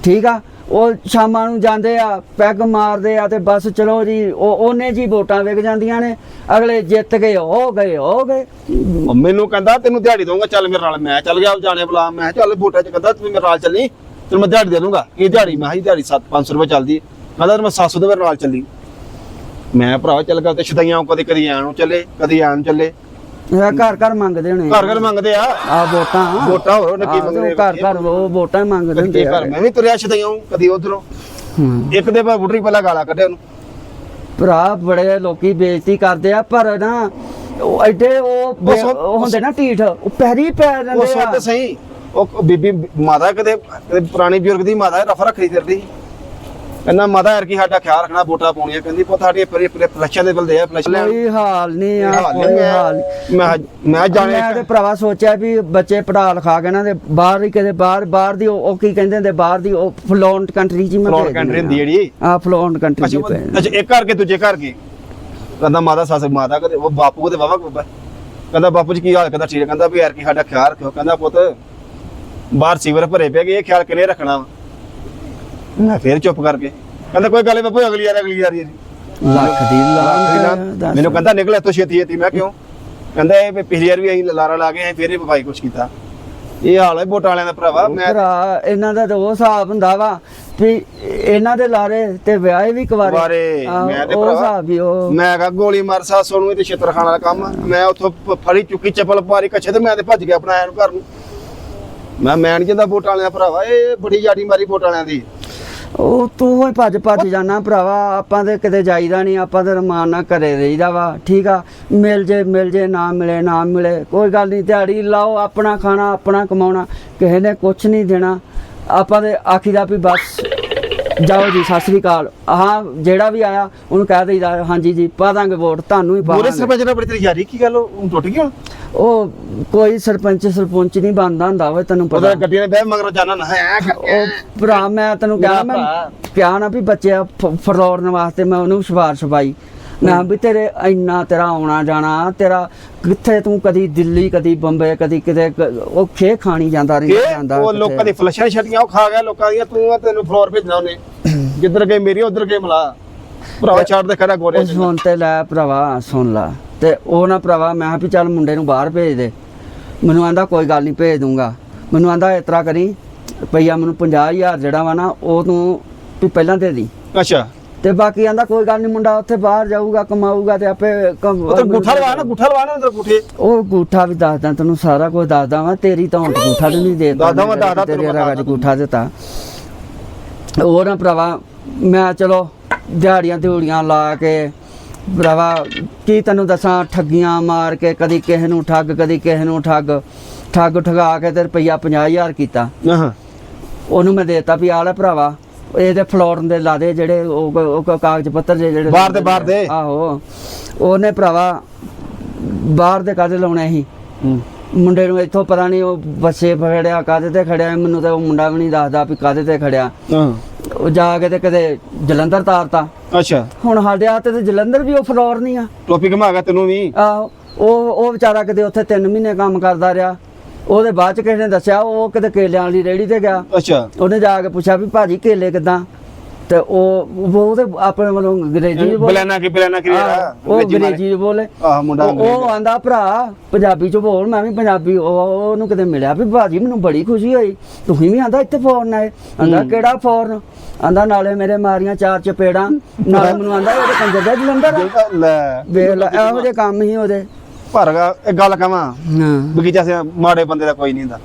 ਠੀਕ ਆ? ਉਹ ਸ਼ਾਮਾਂ ਨੂੰ ਜਾਂਦੇ ਆ, ਪੈਗ ਮਾਰਦੇ ਆ ਤੇ ਬਸ ਚਲੋ ਜੀ, ਉਹ ਉਹਨੇ ਜੀ ਵੋਟਾਂ ਵਿਕ ਜਾਂਦੀਆਂ ਨੇ, ਅਗਲੇ ਜਿੱਤ ਗਏ, ਹੋ ਗਏ ਹੋ ਗਏ।
ਮੈਨੂੰ ਕਹਿੰਦਾ, ਤੈਨੂੰ ਦਿਹਾੜੀ ਦਊਂਗਾ, ਚੱਲ ਮੇਰੇ ਨਾਲ, ਮੈਂ ਚੱਲ ਗਿਆ ਜਾਣੇ ਬੁਲਾ, ਮੈਂ ਕਿਹਾ ਚੱਲ ਵੋਟਾਂ ਚ ਕਹਿੰਦਾ, ਤੂੰ ਮੇਰੇ ਨਾਲ ਚੱਲੀ, ਤੈਨੂੰ ਮੈਂ ਦਿਹਾੜੀ ਦੇ ਦੂੰਗਾ ਇਹ ਦਿਹਾੜੀ, ਮੈਂ ਕਿਹਾ ਜੀ ਦਿਹਾੜੀ 7 500 ਰੁਪਏ ਚੱਲਦੀ ਕਹਿੰਦਾ ਮੈਂ 700 ਦੇ ਮੇਰੇ ਨਾਲ ਚੱਲੀ। ਮੈਂ ਭਰਾ, ਚੱਲ ਗਿਆ ਤੇ ਛਦਾਈਆਂ ਕਦੇ ਕਦੀ ਆਣ ਨੂੰ ਚੱਲੇ, ਕਦੀ ਆਣ ਨੂੰ ਚੱਲੇ।
ਇਹ ਘਰ ਘਰ ਮੰਗਦੇ ਨੇ
ਘਰ ਘਰ ਮੰਗਦੇ ਆ?
ਆ ਵੋਟਾਂ।
ਵੋਟਾਂ ਹੋਰ ਉਹਨੇ ਕੀ
ਆਹ,
ਮੰਗਣੇ
ਘਰ ਘਰ ਉਹ ਵੋਟਾਂ ਮੰਗਦੇ ਹੁੰਦੇ
ਘਰ
ਆ।
ਮੈਂ ਵੀ ਤੁਰਿਆ ਛਦਾਈਆਂ ਕਦੀ ਉਧਰੋਂ। ਇੱਕ ਦੇ ਮੈਂ ਬੁੱਢੀ ਪਹਿਲਾਂ ਗਾਲਾਂ ਕੱਢਿਆ ਉਹਨੂੰ।
ਭਰਾ ਬੜੇ ਲੋਕੀ ਬੇਇੱਜ਼ਤੀ ਕਰਦੇ ਆ ਪਰ ਨਾ ਉਹ ਐਡੇ ਉਹ ਉਹ ਹੁੰਦੇ ਨਾ ਢੀਠ ਉਹ ਪੈਰੀ ਪੈ
ਉਹ
ਜਾਂਦੇ
ਸੁਣ
ਆ।
ਤੇ ਸਹੀ। ਉਹ ਉਹ ਬੀਬੀ ਮਾਤਾ ਕਦੇ ਕਦੇ ਪੁਰਾਣੀ ਬਜ਼ੁਰਗ ਦੀ ਮਾਤਾ ਰਫਾ ਰੱਖਦੀ ਫਿਰਦੀ ਕਹਿੰਦਾ ਮਾਤਾ ਯਾਰ ਕੀ ਸਾਡਾ ਖਿਆਲ ਰੱਖਣਾ ਵੋਟਾਂ ਪਾਉਣੀਆਂ ਕਹਿੰਦੀ ਪੁੱਤ ਸਾਡੀ ਪਰੇ ਪਰੇ ਫਲੈਸ਼ਾਂ ਦੇ ਬਲਦੇ ਆ ਫਲੈਸ਼
ਕੋਈ ਹਾਲ ਨਹੀਂ ਆ ਕੋਈ ਹਾਲ।
ਮੈਂ ਮੈਂ ਜਾਣੇ
ਮੈਂ ਤੇ ਭਰਾਵਾ ਸੋਚਿਆ ਵੀ ਬੱਚੇ ਪੜਾ ਲਿਖਾ ਕੇ ਨਾ ਤੇ ਬਾਹਰ ਹੀ ਕਿਤੇ ਬਾਹਰ ਬਾਹਰ ਦੀ ਉਹ ਕੀ ਕਹਿੰਦੇ ਹੁੰਦੇ ਬਾਹਰ ਦੀ ਉਹ ਫਲੋਂਟ ਕੰਟਰੀ ਜੀ ਮੈਂ
ਫਲੋਰ ਕੰਟਰੀ ਹੁੰਦੀ ਜਿਹੜੀ।
ਆ ਫਲੋਂਟ ਕੰਟਰੀ ਜੀ
ਅੱਛਾ ਇੱਕ ਘਰ ਕੇ ਦੂਜੇ ਘਰ ਕੇ? ਕਹਿੰਦਾ ਮਾਤਾ ਸੱਸ ਮਾਤਾ ਕਦੇ ਉਹ ਬਾਪੂ ਕਦੇ ਵਾਵਾ ਕਹਿੰਦਾ ਬਾਪੂ ਜੀ ਕੀ ਹਾਲ ਕਹਿੰਦਾ ਠੀਕ ਕਹਿੰਦਾ ਵੀ ਯਾਰ ਕੀ ਸਾਡਾ ਖਿਆਲ ਰੱਖਿਓ। ਕਹਿੰਦਾ ਪੁੱਤ ਬਾਹਰ ਸੀਵਰ ਭਰੇ ਪਏ ਗਏ ਇਹ ਖਿਆਲ ਕਿਨੇ ਰੱਖਣਾ ਵਾ? ਮੈਂ ਫੇਰ ਚੁੱਪ ਕਰਕੇ ਕਹਿੰਦਾ ਕੋਈ ਗੱਲ ਨਹੀਂ ਬਾਪੂ ਅਗਲੀ ਵਾਰ ਅਗਲੀ ਵਾਰ ਹੀ ਹੈ ਜੀ।
ਲੱਖ ਦੀ ਦੱਸ।
ਮੈਨੂੰ ਕਹਿੰਦਾ ਨਿਕਲ ਇੱਥੋਂ ਛੇਤੀ ਛੇਤੀ। ਮੈਂ ਕਿਉਂ? ਕਹਿੰਦਾ ਇਹ ਪਿਛਲੀ ਵਾਰ ਵੀ ਅਸੀਂ ਲਾਰਾ ਲਾ ਕੇ ਫੇਰ ਹੀ ਭਾਈ ਕੁਛ ਕੀਤਾ। ਇਹ ਹਾਲ ਹੈ ਵੋਟਾਂ ਵਾਲਿਆਂ ਦਾ ਭਰਾਵਾ। ਮੈਂ
ਭਰਾ ਇਹਨਾਂ ਦਾ ਤਾਂ ਉਹ ਹਿਸਾਬ ਹੁੰਦਾ ਵਾ ਵੀ ਇਹਨਾਂ ਦੇ ਲਾਰੇ ਤੇ ਵਿਆਹ ਵੀ ਕੁਵਾਰੇ
ਮੈਂ ਤੇ
ਉਹ
ਭਰਾਵਾ-
ਹਿਸਾਬ ਵੀ ਉਹ।
ਮੈਂ ਕਹਾ ਗੋਲੀ ਮਾਰ ਸਾ ਸੋਨੂੰ ਇਹ ਤੇ ਛਿੱਤਰ ਖਾਣ ਵਾਲਾ ਕੰਮ। ਮੈਂ ਉੱਥੋਂ ਫੜੀ ਚੁੱਕੀ ਚੱਪਲ ਪਾਰੀ ਕੱਛੇ ਤੇ ਮੈਂ ਤੇ ਭੱਜ ਗਿਆ ਆਪਣਾ ਆਇਆ ਨੂੰ ਘਰ ਨੂੰ। ਮੈਂ ਮੈਂ ਨਹੀਂ ਜਾਂਦਾ ਵੋਟਾਂ ਵਾਲਿਆਂ ਦਾ ਭਰਾਵਾ ਇਹ ਬੜੀ ਜਾੜੀ ਮਾਰੀ ਵੋਟਾਂ ਵਾਲਿਆਂ ਦੀ।
ਉਹ ਤੂੰ ਹੀ ਭੱਜ ਭੱਜ ਜਾਣਾ ਭਰਾਵਾ ਆਪਾਂ ਤੇ ਕਿਤੇ ਜਾਈਦਾ ਨਹੀਂ ਆਪਾਂ ਤੇ ਰਮਾਨ ਨਾਲ ਘਰੇ ਰਹੀਦਾ ਵਾ ਠੀਕ ਆ? ਮਿਲ ਜੇ ਮਿਲ ਜੇ ਨਾ ਮਿਲੇ ਨਾ ਮਿਲੇ ਕੋਈ ਗੱਲ ਨਹੀਂ ਦਿਹਾੜੀ ਲਾਓ ਆਪਣਾ ਖਾਣਾ ਆਪਣਾ ਕਮਾਉਣਾ ਕਿਸੇ ਨੇ ਕੁਝ ਨਹੀਂ ਦੇਣਾ। ਆਪਾਂ ਤੇ ਆਖੀਦਾ ਵੀ ਬਸ ਜਾਓ ਜੀ ਸਤਿ ਸ੍ਰੀ ਅਕਾਲ। ਹਾਂ ਜਿਹੜਾ ਵੀ ਆਇਆ ਉਹਨੂੰ ਕਹਿ ਦੇਈਦਾ ਹਾਂਜੀ ਜੀ ਪਾ ਦਾਂਗੇ ਵੋਟ ਤੁਹਾਨੂੰ ਹੀ
ਪੂਰੇ
ਪਾਵਾਂਗੇ
ਸਰਪੰਚ ਨਾਲ ਬੜੀ ਤੇਰੀ ਯਾਰੀ ਕੀ ਗੱਲ ਉਹ ਟੁੱਟ ਗਈ ਹੁਣ?
ਉਹ ਕੋਈ ਸਰਪੰਚ ਸਰਪੰਚ ਨਹੀਂ ਬਣਦਾ ਹੁੰਦਾ ਓਏ ਤੈਨੂੰ
ਉਹਦਾ
ਪਤਾ।
ਗੱਡੀਆਂ ਦੇ ਬਹਿ ਮਗਰ ਜਾਣਾ ਨਾ
ਉਹ ਭਰਾ ਮੈਂ ਤੈਨੂੰ ਕਿਹਾ ਮੈਂ। ਕਿਹਾ ਨਾ ਵੀ ਬੱਚੇ ਫ- ਫਲੋਰਨ ਵਾਸਤੇ ਮੈਂ ਉਹਨੂੰ ਸਿਫਾਰਿਸ਼ ਪਾਈ। ਮੈਂ ਵੀ ਤੇਰੇ ਇੰਨਾ ਤੇਰਾ ਆਉਣਾ ਜਾਣਾ ਤੇਰਾ ਕਿੱਥੇ ਤੂੰ ਕਦੀ ਦਿੱਲੀ ਕਦੀ ਬੰਬੇ ਕਦੀ ਕਿਤੇ ਉਹ ਖੇ ਖਾਣੀ ਜਾਂਦਾ ਰਹੀ ਜਾਂਦਾ
ਉਹ ਲੋਕਾਂ ਦੀ ਫਲਸ਼ਾਂ ਛੱਡੀਆਂ ਉਹ ਖਾ ਗਿਆ ਲੋਕਾਂ ਦੀਆਂ ਤੂੰ ਆ ਤੈਨੂੰ ਫਲੋਰ ਭੇਜਣਾ ਉਹਨੇ। ਜਿੱਧਰ ਗਏ ਮੇਰੀ ਉਧਰ ਗਏ ਮਲਾ। ਭਰਾਵਾ ਛੱਡ ਦੇ ਖੜਾ ਗੋਰੇ
ਸੁਣ ਤੇ ਲੈ ਭਰਾਵਾ ਸੁਣ ਲਾ। ਤੇ ਉਹ ਨਾ ਭਰਾਵਾ ਮੈਂ ਕਿਹਾ ਵੀ ਚੱਲ ਮੁੰਡੇ ਨੂੰ ਬਾਹਰ ਭੇਜ ਦੇ। ਮੈਨੂੰ ਆਂਦਾ ਕੋਈ ਗੱਲ ਨਹੀਂ ਭੇਜ ਦੂੰਗਾ। ਮੈਨੂੰ ਆਂਦਾ ਇਸ ਤਰ੍ਹਾਂ ਕਰੀ ਪਈਆ ਮੈਨੂੰ 50000 ਜਿਹੜਾ ਵਾ ਨਾ ਉਹ ਤੂੰ ਵੀ ਪਹਿਲਾਂ ਦੇ ਦੀ।
ਅੱਛਾ।
ਤੇ ਬਾਕੀ ਆਂਦਾ ਕੋਈ ਗੱਲ ਨਹੀਂ ਮੁੰਡਾ ਉੱਥੇ ਬਾਹਰ ਜਾਊਗਾ ਕਮਾਊਗਾ ਤੇ ਆਪੇ
ਗੁੱਠਾ ਗੁੱਠਾ ਗੁੱਠੇ
ਉਹ ਗੂਠਾ ਵੀ ਦੱਸਦਾ ਤੈਨੂੰ ਸਾਰਾ ਕੁਝ ਦੱਸਦਾ ਵਾਂ ਤੇਰੀ ਤਾਂ ਗੂਠਾ ਨਹੀਂ ਦੇਤਾ
ਦੱਸਦਾ ਵਾਂ, ਦੱਸਦਾ
ਤੇਰੇ ਰਗਾ ਚ ਗੂਠਾ ਦਿੱਤਾ। ਉਹ ਨਾ ਭਰਾਵਾ ਮੈਂ ਚਲੋ ਦਿਹਾੜੀਆਂ ਦਿਹੜੀਆਂ ਲਾ ਕੇ ਭਰਾਵਾ ਕੀ ਤੈਨੂੰ ਦੱਸਾਂ ਠੱਗੀਆਂ ਮਾਰ ਕੇ ਕਦੀ ਕਿਸੇ ਨੂੰ ਠੱਗ ਕਦੀ ਕਿਸੇ ਨੂੰ ਠੱਗ। ਠੱਗ ਠਗਾ ਕੇ ਤੇ ਰੁਪਈਆ 50000 ਕੀਤਾ।
ਹਾਂ
ਉਹਨੂੰ ਮੈਂ ਦੇਤਾ ਵੀ ਆਹ ਲੈ ਭਰਾਵਾ ਇਹਦੇ ਫਲੋਰਨ ਦੇ ਲਾ ਦੇ ਜਿਹੜੇ ਉਹ ਉਹ ਕਾਗਜ਼ ਪੱਤਰ ਜਿਹੇ ਜਿਹੜੇ
ਬਾਹਰ ਦੇ- ਬਾਹਰ ਦੇ।
ਆਹੋ। ਉਹਨੇ ਭਰਾਵਾ ਬਾਹਰ ਦੇ ਕਾਦੇ ਲਾਉਣੇ ਸੀ? ਮੁੰਡੇ ਨੂੰ ਇੱਥੋਂ ਪਤਾ ਨਹੀਂ ਉਹ ਬੱਸੇ ਫੜਿਆ ਕਾਦੇ ਤੇ ਖੜਿਆ ਮੈਨੂੰ ਤਾਂ ਉਹ ਮੁੰਡਾ ਵੀ ਨਹੀਂ ਦੱਸਦਾ ਵੀ ਕਾਦੇ ਤੇ ਖੜਿਆ।
ਹਾਂ।
ਉਹ ਜਾ ਕੇ ਤੇ ਕਦੇ ਜਲੰਧਰ ਤਾਰਤਾ।
ਅੱਛਾ।
ਹੁਣ ਸਾਡੇ ਹੱਥ ਤੇ ਜਲੰਧਰ ਵੀ ਉਹ ਫਲੋਰ ਨਹੀਂ ਆ।
ਟੋਪੀ ਘਮਾ ਗਿਆ ਤੈਨੂੰ ਵੀ।
ਆਹੋ ਉਹ ਉਹ ਵਿਚਾਰਾ ਕਿਤੇ ਉੱਥੇ 3 ਮਹੀਨੇ ਕੰਮ ਕਰਦਾ ਰਿਹਾ। ਉਹਦੇ ਬਾਅਦ ਚ ਕਿਸੇ ਨੇ ਦੱਸਿਆ ਉਹ ਕਿਤੇ ਕੇਲਿਆਂ ਵਾਲੀ ਰੇੜੀ ਤੇ ਗਿਆ।
ਅੱਛਾ।
ਉਹਨੇ ਜਾ ਕੇ ਪੁੱਛਿਆ ਵੀ ਭਾਜੀ ਕੇਲੇ ਕਿਦਾਂ? ਤੇ ਉਹ ਉਹ ਉਹਦੇ ਆਪਣੇ ਵੱਲੋਂ ਅੰਗਰੇਜ਼ੀ ਚ ਬੋਲੇ।
ਬਲਾਨਾ ਕੀ ਬਲਾਨਾ ਕੀ
ਉਹ ਅੰਗਰੇਜ਼ੀ ਚ ਬੋਲੇ।
ਆਹ ਮੁੰਡਾ
ਉਹ- ਉਹ ਆਂਦਾ ਭਰਾ ਪੰਜਾਬੀ ਚ ਬੋਲ ਮੈਂ ਵੀ ਪੰਜਾਬੀ ਉਹ ਉਹਨੂੰ ਕਿਤੇ ਮਿਲਿਆ ਵੀ ਭਾਜੀ ਮੈਨੂੰ ਬੜੀ ਖੁਸ਼ੀ ਹੋਈ। ਤੁਸੀਂ ਵੀ ਆਂਦਾ ਇੱਥੇ ਫੋਰਨ ਆਏ। ਆਂਦਾ ਕਿਹੜਾ ਫੋਰਨ ਆਂਦਾ ਨਾਲੇ ਮੇਰੇ ਮਾਰੀਆਂ ਚਾਰ ਚਪੇੜਾਂ ਨਾਲੇ ਮੈਨੂੰ ਆਂਦਾ ਇਹ ਕੰਜਰ ਦਾ ਜਲੰਧਰ ਆ।
ਲੈ।
ਵੇਖ ਲੈ ਇਹੋ ਜਿਹੇ ਕੰਮ ਹੀ ਉਹਦੇ।
ਪਰ ਇਹ ਗੱਲ ਕਵਾਂ।
ਹਾਂ।
ਬਗੀਚਾ ਸੇ ਮਾੜੇ ਬੰਦੇ ਦਾ ਕੋਈ ਨਹੀਂ ਹੁੰਦਾ।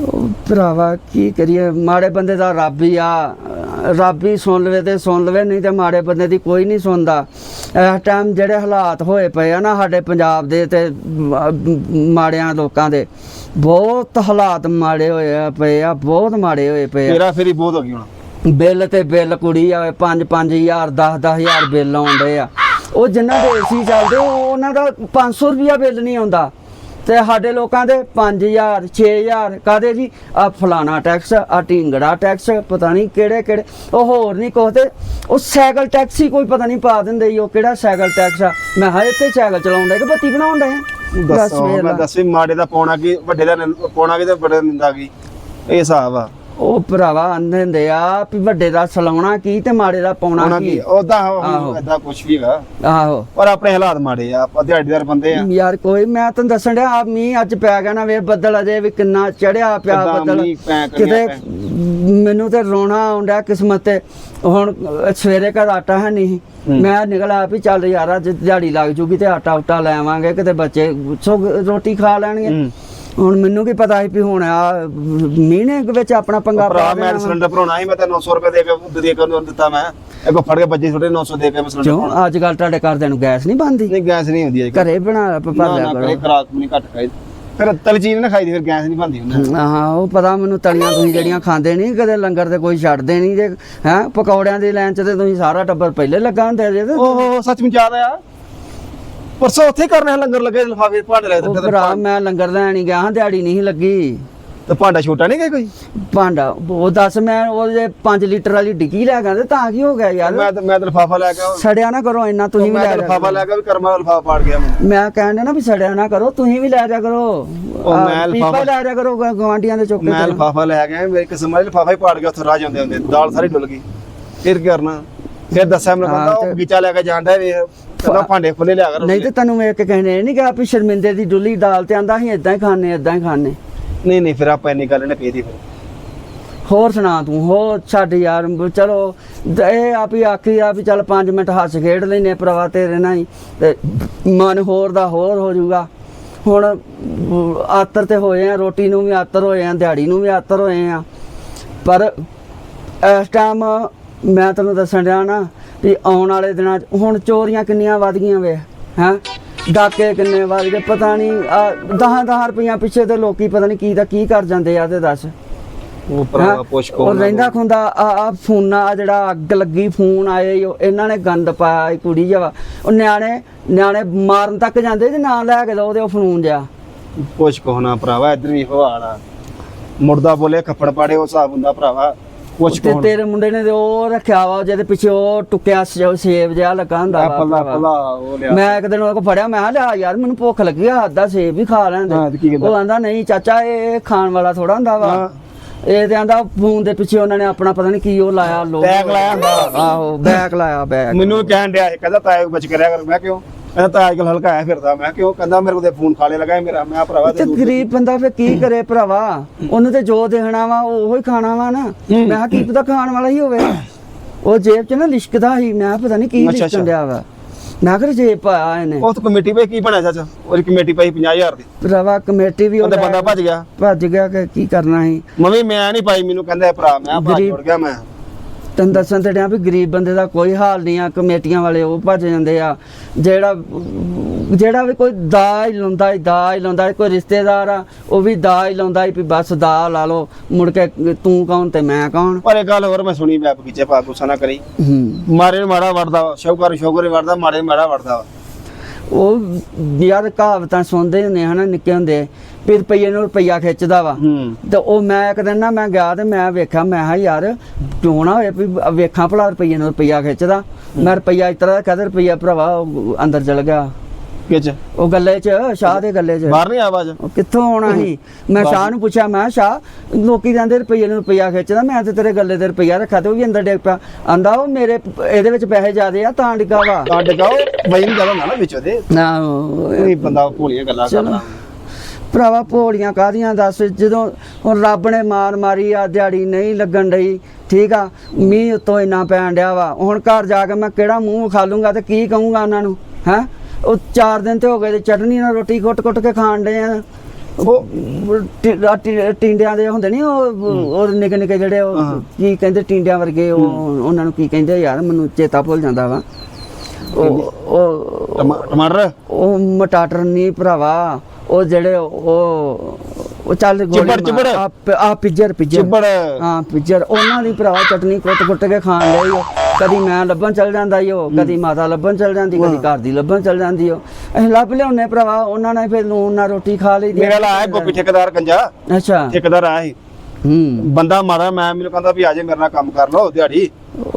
ਉਹ ਭਰਾਵਾ ਕੀ ਕਰੀਏ? ਮਾੜੇ ਬੰਦੇ ਦਾ ਰੱਬ ਹੀ ਆ। ਰੱਬ ਹੀ ਸੁਣ ਲਵੇ ਤੇ ਸੁਣ ਲਵੇ ਨਹੀਂ ਤੇ ਮਾੜੇ ਬੰਦੇ ਦੀ ਕੋਈ ਨਹੀਂ ਸੁਣਦਾ। ਇਸ ਟਾਈਮ ਜਿਹੜੇ ਹਾਲਾਤ ਹੋਏ ਪਏ ਆ ਨਾ ਸਾਡੇ ਪੰਜਾਬ ਦੇ ਤੇ ਮਾੜਿਆਂ ਲੋਕਾਂ ਦੇ ਬਹੁਤ ਹਾਲਾਤ ਮਾੜੇ ਹੋਏ ਆ ਪਏ ਆ ਬਹੁਤ ਮਾੜੇ ਹੋਏ ਪਏ ਆ।
ਤੇਰਾ ਫੇਰੀ ਬਹੁਤ ਹੋ ਗਈ ਹੁਣ।
ਬਿੱਲ ਤੇ ਬਿੱਲ ਕੁੜੀ ਆਵੇ 5 5000 10 10000 ਬਿੱਲ ਆਉਂਦੇ ਆ। ਉਹ ਜਿਨ੍ਹਾਂ ਦੇ ਏਸੀ ਚੱਲਦੇ ਉਹ- ਉਹਨਾਂ ਦਾ 500 ਰੁਪਿਆ ਬਿੱਲ ਨਹੀਂ ਆਉਂਦਾ। ਤੇ ਸਾਡੇ ਲੋਕਾਂ ਦੇ 5000 6000 ਕਾਦੇ ਜੀ? ਆ ਫਲਾਣਾ ਟੈਕਸ ਆ ਢਿੰਗੜਾ ਟੈਕਸ ਪਤਾ ਨਹੀਂ ਕਿਹੜੇ ਕਿਹੜੇ ਉਹ ਹੋਰ ਨਹੀਂ ਤੇ ਉਹ ਸਾਈਕਲ ਟੈਕਸ ਹੀ ਕੋਈ ਪਤਾ ਨਹੀਂ ਪਾ ਦਿੰਦੇ ਉਹ ਕਿਹੜਾ ਸਾਈਕਲ ਟੈਕਸ ਆ? ਮੈਂ ਹਾਂ ਇੱਥੇ ਸਾਈਕਲ ਚਲਾਉਂਦਾ ਕਿ ਬੱਤੀ ਬਣਾਉਂਦਾ ਹੈ
ਦੱਸੋ ਮੈਂ ਦੱਸੀ ਮਾੜੇ ਦਾ ਪਾਉਣਾ ਕੀ ਵੱਡੇ ਦਾ ਪਾਉਣਾ ਕੀ ਤੇ ਦਾ ਨਿੰਦਾ ਕੀ? ਇਹ ਹਿਸਾਬ ਆ।
ਉਹ ਭਰਾਵਾ ਆਂਦੇ ਹੁੰਦੇ ਆ ਵੀ ਵੱਡੇ ਦਾ ਸਲਾਉਣਾ ਕੀ ਤੇ ਮਾੜੇ ਦਾ ਪਾਉਣਾ ਕੀ
ਉਹਦਾ
ਆਹੋ।
ਇਦਾਂ ਕੁਝ ਵੀ ਹੈਗਾ
ਆਹੋ
ਪਰ ਆਪਣੇ ਹਾਲਾਤ ਮਾੜੇ ਆ ਆਪਾਂ ਦਿਹਾੜੀਦਾਰ ਬੰਦੇ ਆ
ਯਾਰ ਕੋਈ ਮੈਂ ਤੈਨੂੰ ਦੱਸਣ ਡਿਆ ਆ ਮੀਂਹ ਅੱਜ ਪੈ ਗਿਆ ਨਾ ਵੇ ਬੱਦਲ ਅਜੇ ਵੀ ਕਿੰਨਾ ਚੜਿਆ ਪਿਆ
ਕਿੱਦਾਂ
ਬੱਦਲ
ਮੀਂਹ ਪੈ ਕਰਿਆ
ਕਿਤੇ। ਮੈਨੂੰ ਤੇ ਰੋਣਾ ਆਉਂਦਾ ਕਿਸਮਤ ਤੇ ਹੁਣ ਅਹ, ਸਵੇਰੇ ਘਰ ਆਟਾ ਹੈ ਨਹੀਂ
ਹੂੰ।
ਮੈਂ ਨਿਕਲਿਆ ਵੀ ਚੱਲ ਯਾਰ ਅੱਜ ਦਿਹਾੜੀ ਲੱਗ ਜੂਗੀ ਤੇ ਆਟਾ ਉਟਾ ਲੈ ਆਵਾਂਗੇ ਕਿਤੇ ਬੱਚੇ ਰੋਟੀ ਖਾ ਲੈਣਗੇ
ਹੂੰ।
ਹੁਣ ਮੈਨੂੰ ਕੀ ਪਤਾ ਸੀ ਵੀ ਹੁਣ ਆ ਮਹੀਨੇ ਕੁ ਵਿੱਚ ਆਪਣਾ ਪੰਗਾ
ਭਰਾ
ਪਾ
ਮੈਂ
ਦੇਣਾ।
ਸਿਲੰਡਰ ਭਰਾਉਣਾ ਸੀ ਮੈਂ ਤਾਂ 900 ਰੁਪਏ ਦੇ ਕੇ ਦੇ ਕੇ ਉਹਨੂੰ ਦਿੱਤਾ ਮੈਂ। ਇਹ ਕੋ ਫੜ ਕੇ ਬੱਜੇ ਛੋਟੇ 900 ਦੇ ਕੇ ਮੈਂ ਸਿਲੰਡਰ ਭਰਾਉਣਾ।
ਕਿਉਂ ਅੱਜ ਕੱਲ ਤੁਹਾਡੇ ਘਰਦਿਆਂ ਨੂੰ ਗੈਸ ਨਹੀਂ ਬੰਦੀ
ਨਹੀਂ ਗੈਸ ਨਹੀਂ ਹੁੰਦੀ ਅੱਜ
ਘਰੇ ਬਣਾ ਭਰ
ਨਾ
ਲਿਆ
ਨਾ
ਕਰੋ।
ਕਰੇ ਖਰਾਕ ਨਹੀਂ ਘੱਟ ਖਾਈ। ਫਿਰ ਤਲੀ ਚੀਜ਼ ਨਾ ਖਾਈ ਦੀ ਫਿਰ ਗੈਸ ਨਹੀਂ ਬਣਦੀ ਉਹਨਾਂ
ਹਾਂ ਉਹ ਪਤਾ ਮੈਨੂੰ ਤਲੀਆਂ ਤੁਸੀਂ ਜਿਹੜੀਆਂ ਖਾਂਦੇ ਨਹੀਂ ਕਦੇ ਲੰਗਰ ਤੇ ਕੋਈ ਛੱਡਦੇ ਨਹੀਂ ਜੇ ਹੈ ਪਕੌੜਿਆਂ ਦੀ ਲਾਈਨ 'ਚ ਤੇ ਤੁਸੀਂ ਸਾਰਾ ਟੱਬਰ ਪਹਿਲੇ ਲੱਗਾ ਹੁੰਦੇ ਜੇ ਤੇ।
ਓਹੋ ਸੱਚ ਮੁੱਚ ਯਾਦ ਆਇਆ। ਪਰਸੋਂ ਉੱਥੇ ਕਰਨਾ ਲੰਗਰ ਲੱਗੇ ਲਫਾਫੇ ਭਾਂਡੇ ਲੈ
ਉਹ
ਦਿੱਤੇ
ਭਰਾ ਮੈਂ ਲੰਗਰ ਲੈਣ ਹੀ ਗਿਆ ਹਾਂ ਦਿਹਾੜੀ ਨਹੀਂ ਲੱਗੀ।
ਤੇ ਭਾਂਡਾ ਛੋਟਾ ਨਹੀਂ ਗਿਆ ਕੋਈ?
ਭਾਂਡਾ ਉਹ ਦੱਸ ਮੈਂ ਉਹਦੇ 5 ਲੀਟਰ ਵਾਲੀ ਡਿੱਗੀ ਲੈ ਗਿਆ ਤੇ ਤਾਂ ਕੀ ਹੋ ਗਿਆ ਯਾਰ?
ਮੈਂ ਤਾਂ ਮੈਂ ਤਾਂ ਲਫਾਫਾ ਲੈ ਕੇ ਆਇਆ।
ਸੜਿਆ ਨਾ ਕਰੋ ਇੰਨਾ ਤੁਸੀਂ ਵੀ
ਮੈਂ
ਲੈ
ਤਾਂ ਲਫਾਫਾ। ਲੈ ਕੇ ਵੀ ਕਰਮਾ ਦਾ ਲਫਾਫਾ ਪਾੜ ਗਿਆ ਮੈਨੂੰ।
ਮੈਂ ਕਹਿੰਦਾ ਨਾ ਵੀ ਸੜਿਆ ਨਾ ਕਰੋ ਤੁਸੀਂ ਵੀ ਲੈ ਜਾ ਕਰੋ।
ਉਹ
ਆਹ,
ਮੈਂ
ਪੀਪਾ
ਲਿਫਾਫਾ-
ਲੈ ਜਾ ਕਰੋ ਗ- ਗਵਾਂਢੀਆਂ ਦੇ ਚੁੱਕੇ
ਮੈਂ ਲਫਾਫਾ ਲੈ ਗਿਆ ਮੇਰੇ ਕਿਸਮ ਵਾਲੀ ਲਫਾਫਾ ਹੀ ਪਾੜ ਗਿਆ ਉੱਥੇ ਰਾਹ ਜਾਂਦੇ ਹੁੰਦੇ ਦਾਲ ਸਾਰੀ ਡੁੱਲ ਗਈ। ਫਿਰ ਕੀ ਕਰਨਾ? ਫਿਰ ਦੱਸਿਆ ਮੈਨੂੰ
ਹਾਂ,
ਕਹਿੰਦਾ
ਤੇ-
ਉਹ ਬਗੀਚਾ ਲੈ ਕੇ ਜਾਂਦਾ ਵੇ ਕਹਿੰਦਾ ਭਾਂਡੇ ਖੁੱਲੇ ਲਿਆ ਕਰ
ਨਹੀਂ ਤੇ ਤੈਨੂੰ ਵੇਖ ਕੇ ਕਹਿੰਦੇ ਨਹੀਂ ਕਿ ਵੀ ਸ਼ਰਮਿੰਦੇ ਦੀ ਡੁੱਲੀ ਦਾਲ ਤੇ ਆਂਦਾ ਅਸੀਂ ਇਦਾਂ ਹੀ ਖਾਣੇ ਇਦਾਂ ਹੀ ਖਾਣੇ
ਨਹੀਂ ਨਹੀਂ ਫਿਰ ਆਪਾਂ ਇੰਨੀ ਗੱਲ ਨੇ ਪੀਦੀ ਫਿਰ।
ਹੋਰ ਸੁਣਾ ਤੂੰ ਹੋਰ ਛੱਡ ਯਾਰ ਚਲੋ ਇਹ ਆਪ ਹੀ ਆਖੀ ਆ ਵੀ ਚੱਲ 5 ਮਿੰਟ ਹੱਸ ਖੇਡ ਲੈਨੇ ਭਰਾਵਾ ਤੇਰੇ ਨਾਲ ਹੀ ਤੇ ਮਨ ਹੋਰ ਦਾ ਹੋਰ ਹੋ ਜਾਊਗਾ। ਹੁਣ ਆਤਰ ਤੇ ਹੋਏ ਆ ਰੋਟੀ ਨੂੰ ਵੀ ਆਤਰ ਹੋਏ ਆ ਦਿਹਾੜੀ ਨੂੰ ਵੀ ਆਤਰ ਹੋਏ ਆ। ਪਰ ਇਸ ਟਾਈਮ ਮੈਂ ਤੈਨੂੰ ਦੱਸਣ ਡਿਆ ਨਾ ਵੀ ਆਉਣ ਵਾਲੇ ਦਿਨਾਂ 'ਚ ਹੁਣ ਚੋਰੀਆਂ ਕਿੰਨੀਆਂ ਵੱਧ ਗਈਆਂ ਵੇ ਹੈਂ? ਡਾਕੇ ਕਿੰਨੇ ਵੱਧ ਗਏ ਪਤਾ ਨਹੀਂ 10 10 ਰੁਪਈਆ ਪਿੱਛੇ ਤੇ ਲੋਕੀ ਪਤਾ ਨਹੀਂ ਕੀ ਦਾ ਕੀ ਕਰ ਜਾਂਦੇ ਆ ਤੇ ਦੱਸ।
ਉਹ? ਭਰਾਵਾ ਪੁੱਛ ਕੋ
ਉਹ ਰਹਿੰਦਾ ਖੁੰਦਾ ਆ ਫੋਨਾ ਆ ਜਿਹੜਾ ਅੱਗ ਲੱਗੀ ਫੋਨ ਆਏ ਇਹਨਾਂ ਨੇ ਗੰਦ ਪਾਇਆ ਕੁੜੀ ਜਵਾ। ਉਹ ਨਿਆਣੇ ਨਿਆਣੇ ਮਾਰਨ ਤੱਕ ਜਾਂਦੇ ਜੇ ਨਾ ਲੈ ਕੇ ਦੋ ਉਹ ਫੋਨ ਜਿਆ।
ਪੁੱਛ ਕੋ ਨਾ ਭਰਾਵਾ ਇਧਰ ਵੀ ਹੋ ਆਲਾ ਮੁਰਦਾ ਬੋਲੇ ਖੱਪੜ ਪਾੜੇ ਉਹ ਹਿਸਾਬ ਹੁੰਦਾ ਭਰਾਵਾ।
ਤੇ ਤੇਰੇ ਮੁੰਡੇ ਨੇ ਤੇ ਉਹ ਰੱਖਿਆ ਵਾ ਜਿਹਦੇ ਪਿੱਛੇ ਉਹ ਟੁੱਕਿਆ ਸ- ਸੇਬ ਜਿਹਾ ਲੱਗਾ ਹੁੰਦਾ ਵਾ
ਐਪਲ ਦਾ
ਭਰਾਵਾ।
ਪਲਾ ਉਹ ਲਿਆ
ਮੈਂ ਇੱਕ ਦਿਨ ਉਹ ਕੋ ਫੜਿਆ ਮੈਂ ਕਿਹਾ ਲਿਆ ਯਾਰ ਮੈਨੂੰ ਭੁੱਖ ਲੱਗੀ ਆ ਅੱਧਾ ਸੇਬ ਵੀ ਖਾ ਲੈਣ
ਹਾਂ, ਤੇ ਕੀ
ਦੇ
ਕਹਿੰਦਾ?
ਉਹ ਆਂਦਾ ਨਹੀਂ ਚਾਚਾ ਇਹ ਖਾਣ ਵਾਲਾ ਥੋੜਾ ਹੁੰਦਾ ਵਾ। ਇਹ ਤੇ ਆਂਦਾ ਫੋਨ ਦੇ ਪਿੱਛੇ ਉਹਨਾਂ ਨੇ ਆਪਣਾ ਪਤਾ ਨਹੀਂ ਕੀ ਉਹ ਲਾਇਆ ਲੋਕ
ਬੈਗ ਲਾਇਆ ਹੁੰਦਾ।
ਆਹੋ ਬੈਗ ਲਾਇਆ ਬੈਗ
ਮੈਨੂੰ ਕਹਿਣ ਡਿਆ ਸੀ, ਕਹਿੰਦਾ ਤਾਇਆ ਬਚ ਕਰਿਆ ਕਰ ਮੈਂ ਕਿਉਂ ਕਹਿੰਦਾ ਤਾਇਆ ਅੱਜ ਕੱਲ ਹਲਕਾ ਆਇਆ ਫਿਰਦਾ ਮੈਂ ਕਿਉਂ ਕਹਿੰਦਾ ਮੇਰੇ ਕੋਲ ਤੇ ਫੋਨ ਖਾਲੇ ਲਗਾ ਮੇਰਾ ਮੈਂ ਭਰਾਵਾ
ਤੇ ਗਰੀਬ ਬੰਦਾ ਫੇ ਕੀ ਕਰੇ ਭਰਾਵਾ? ਉਹਨੂੰ ਤੇ ਜੋ ਦੇਣਾ ਵਾ ਉਹ ਉਹੀ ਖਾਣਾ ਵਾ ਨਾ। ਮੈਂ ਕੀ ਪਤਾ ਖਾਣ ਵਾਲਾ ਹੀ ਹੋਵੇ। ਉਹ ਜੇਬ 'ਚ ਨਾ ਲਿਸ਼ਕਦਾ ਸੀ ਮੈਂ ਪਤਾ ਨਹੀਂ ਕੀ ਲਿਸ਼ਕਣ। ਡਿਆ ਵਾ। ਮੈਂ ਕਿਹਾ ਜੇਬ ਪਾਇਆ ਇਹਨੇ।
ਉਹ ਤਾਂ ਕਮੇਟੀ ਪਈ ਕੀ ਬਣਿਆ ਚਾਚਾ? ਉਹਦੀ ਕਮੇਟੀ ਪਈ 50000 ਦੀ।
ਭਰਾਵਾ ਕਮੇਟੀ ਵੀ
ਉਹਦੇ ਬੰਦਾ ਭੱਜ ਗਿਆ।
ਭੱਜ ਗਿਆ ਕਿ ਕੀ ਕਰਨਾ ਸੀ?
ਮੰਮੀ ਮੈਂ ਨਹੀਂ ਪਾਈ ਮੈਨੂੰ ਕਹਿੰਦਾ ਭਰਾ ਮੈਂ ਉੜ ਗਿਆ ਮੈਂ।
ਤੈਨੂੰ ਦੱਸਣ ਤੇ ਡਿਆ ਵੀ ਗਰੀਬ ਬੰਦੇ ਦਾ ਕੋਈ ਹਾਲ ਨਹੀਂ ਆ ਕਮੇਟੀਆਂ ਵਾਲੇ ਉਹ ਭੱਜ ਜਾਂਦੇ ਆ। ਜਿਹੜਾ ਜਿਹੜਾ ਵੀ ਕੋਈ ਦਾ ਹੀ ਲਾਉਂਦਾ ਹੀ ਦਾ ਹੀ ਲਾਉਂਦਾ ਈ, ਕੋਈ ਰਿਸ਼ਤੇਦਾਰ ਆ ਉਹ ਵੀ ਦਾ ਹੀ ਲਾਉਂਦਾ ਹੀ ਵੀ ਬਸ ਦਾ ਲਾ ਲਓ ਮੁੜ ਕੇ ਤੂੰ ਕੌਣ ਤੇ ਮੈਂ ਕੌਣ?
ਪਰ ਇਹ ਗੱਲ ਹੋਰ ਮੈਂ ਸੁਣੀ ਮੈਂ ਬਗੀਚੇ ਪਾ ਗੁੱਸਾ ਨਾ ਕਰੀ।
ਹੂੰ।
ਮਾਰੇ ਮਾੜਾ ਵੜਦਾ ਸ਼ੌਕਰ ਸ਼ੌਕਰ ਵੜਦਾ ਮਾਰੇ ਮਾੜਾ ਵੜਦਾ।
ਉਹ ਯਾਰ ਕਹਾਵਤਾਂ ਸੁਣਦੇ ਹੁੰਦੇ ਹਨਾ ਨਿੱਕੇ ਹੁੰਦੇ। ਵੀ ਰੁਪਈਏ ਨੂੰ ਰੁਪਈਆ ਖਿੱਚਦਾ ਵਾ।
ਹੂੰ।
ਤੇ ਉਹ ਮੈਂ ਇੱਕ ਦਿਨ ਨਾ ਮੈਂ ਗਿਆ ਤੇ ਮੈਂ ਵੇਖਿਆ ਮੈਂ ਕਿਹਾ ਯਾਰ ਕਿਉਂ ਨਾ ਹੋਏ ਵੀ ਵੇਖਾਂ ਭਲਾ ਰੁਪਈਏ ਨੂੰ ਰੁਪਈਆ ਖਿੱਚਦਾ। ਮੈਂ ਰੁਪਈਆ ਇਸ ਤਰ੍ਹਾਂ ਕਹਦੇ ਰੁਪਈਆ ਭਰਾਵਾ ਉਹ ਅੰਦਰ ਚਲ ਗਿਆ।
ਕਿਚ
ਉਹ ਗੱਲੇ 'ਚ ਸ਼ਾਹ ਦੇ ਗੱਲੇ 'ਚ।
ਬਾਹਰ ਨਹੀਂ ਆਵਾਜ਼?
ਉਹ ਕਿੱਥੋਂ ਆਉਣਾ ਸੀ? ਮੈਂ ਸ਼ਾਹ ਨੂੰ ਪੁੱਛਿਆ ਮੈਂ ਸ਼ਾਹ ਲੋਕੀ ਕਹਿੰਦੇ ਰੁਪਈਏ ਨੂੰ ਰੁਪਈਆ ਖਿੱਚਦਾ ਮੈਂ ਤੇ ਤੇਰੇ ਗੱਲੇ ਤੇ ਰੁਪਈਆ ਰੱਖਾ ਤੇ ਉਹ ਵੀ ਅੰਦਰ ਡਿੱਗ ਪਿਆ। ਆਂਦਾ ਉਹ ਮੇਰੇ ਇਹਦੇ ਵਿੱਚ ਪੈਸੇ ਜ਼ਿਆਦੇ ਆ ਤਾਂ ਡਿੱਗਾ ਵਾ।
ਤਾਂ ਡਿਕਾਓ ਵਜਨ ਜ਼ਿਆਦਾ ਨਾ ਵਿੱਚ ਉਹਦੇ।
ਨਾ ਉਹ-
ਕੋਈ ਬੰਦਾ ਭੋਲੀਆਂ ਗੱਲਾਂ। ਕਰਦਾ।
ਭਰਾਵਾ ਭੋਲੀਆਂ ਕਾਦੀਆਂ ਦੱਸ ਜਦੋਂ ਹੁਣ ਰੱਬ ਨੇ ਮਾਰ ਮਾਰੀ ਆ ਦਿਹਾੜੀ ਨਹੀਂ ਲੱਗਣ ਡਈ ਠੀਕ ਆ? ਮੀਂਹ ਉੱਤੋਂ ਇੰਨਾ ਪੈਣ ਡਿਆ ਵਾ। ਹੁਣ ਘਰ ਜਾ ਕੇ ਮੈਂ ਕਿਹੜਾ ਮੂੰਹ ਵਿਖਾ ਲੂੰਗਾ ਤੇ ਕੀ ਕਹੂੰਗਾ ਉਹਨਾਂ ਨੂੰ ਹੈ? ਉਹ 4 ਦਿਨ ਤੇ ਹੋ ਗਏ ਤੇ ਚਟਨੀ ਨਾਲ ਰੋਟੀ ਕੁੱਟ-ਕੁੱਟ ਕੇ ਖਾਣ ਦੇ ਆ।
ਉਹ
ਟਿੰਡਿਆਂ ਦੇ ਹੁੰਦੇ ਨਹੀਂ ਉਹ ਉਹ ਨਿੱਕੇ ਨਿੱਕੇ ਜਿਹੜੇ ਉਹ। ਕੀ ਕਹਿੰਦੇ ਟਿੰਡਿਆਂ ਵਰਗੇ ਉਹ ਉਹਨਾਂ ਨੂੰ ਕੀ ਕਹਿੰਦੇ ਯਾਰ ਮੈਨੂੰ ਚੇਤਾ ਭੁੱਲ ਜਾਂਦਾ ਵਾ। ਉਹ ਉਹ
ਟਮਾ- ਟਮਾਟਰ?
ਉਹ ਮਟਾਟਰ ਨਹੀਂ ਭਰਾਵਾ। ਉਹ ਜਿਹੜੇ ਉਹ ਉਹ ਚੱਲ ਗੋਲੀ
ਚਿੱਬੜ-
ਮਾਰ-। ਆ ਆ ਪਿੱਜਰ ਪਿੱਜਰ।
ਚਿੱਬੜ।
ਹਾਂ ਪਿੱਜਰ। ਉਹਨਾਂ ਦੀ ਭਰਾਵਾ ਚਟਨੀ ਕੁੱਟ ਕੁੱਟ ਕੇ ਖਾਣ ਲਈ ਉਹ। ਕਦੀ ਮੈਂ ਲੱਭਣ ਚਲ ਜਾਂਦਾ ਈ ਉਹ ਕਦੀ ਮਾਤਾ ਲੱਭਣ ਚਲ ਜਾਂਦੀ ਕਦੀ ਘਰ ਦੀ ਲੱਭਣ ਚਲ ਜਾਂਦੀ ਉਹ। ਅਸੀਂ ਲੱਭ ਲਿਆਉਨੇ ਭਰਾਵਾ ਉਹਨਾਂ ਨੇ ਫਿਰ ਲੂਣ ਨਾਲ ਰੋਟੀ ਖਾ ਲਈ ਦੀ।
ਮੇਰੇ ਆਇਆ ਗੋਪੀ ਠੇਕੇਦਾਰ ਗੰਜਾ।
ਅੱਛਾ।
ਠੇਕੇਦਾਰ ਸੀ।
ਹੂੰ।
ਬੰਦਾ ਮਾਰਾ ਮੈਂ ਮੈਨੂੰ ਕਹਿੰਦਾ ਵੀ ਆਜੇ ਮੇਰੇ ਨਾਲ ਕੰਮ ਕਰ ਲਓ ਦਿਹਾੜੀ।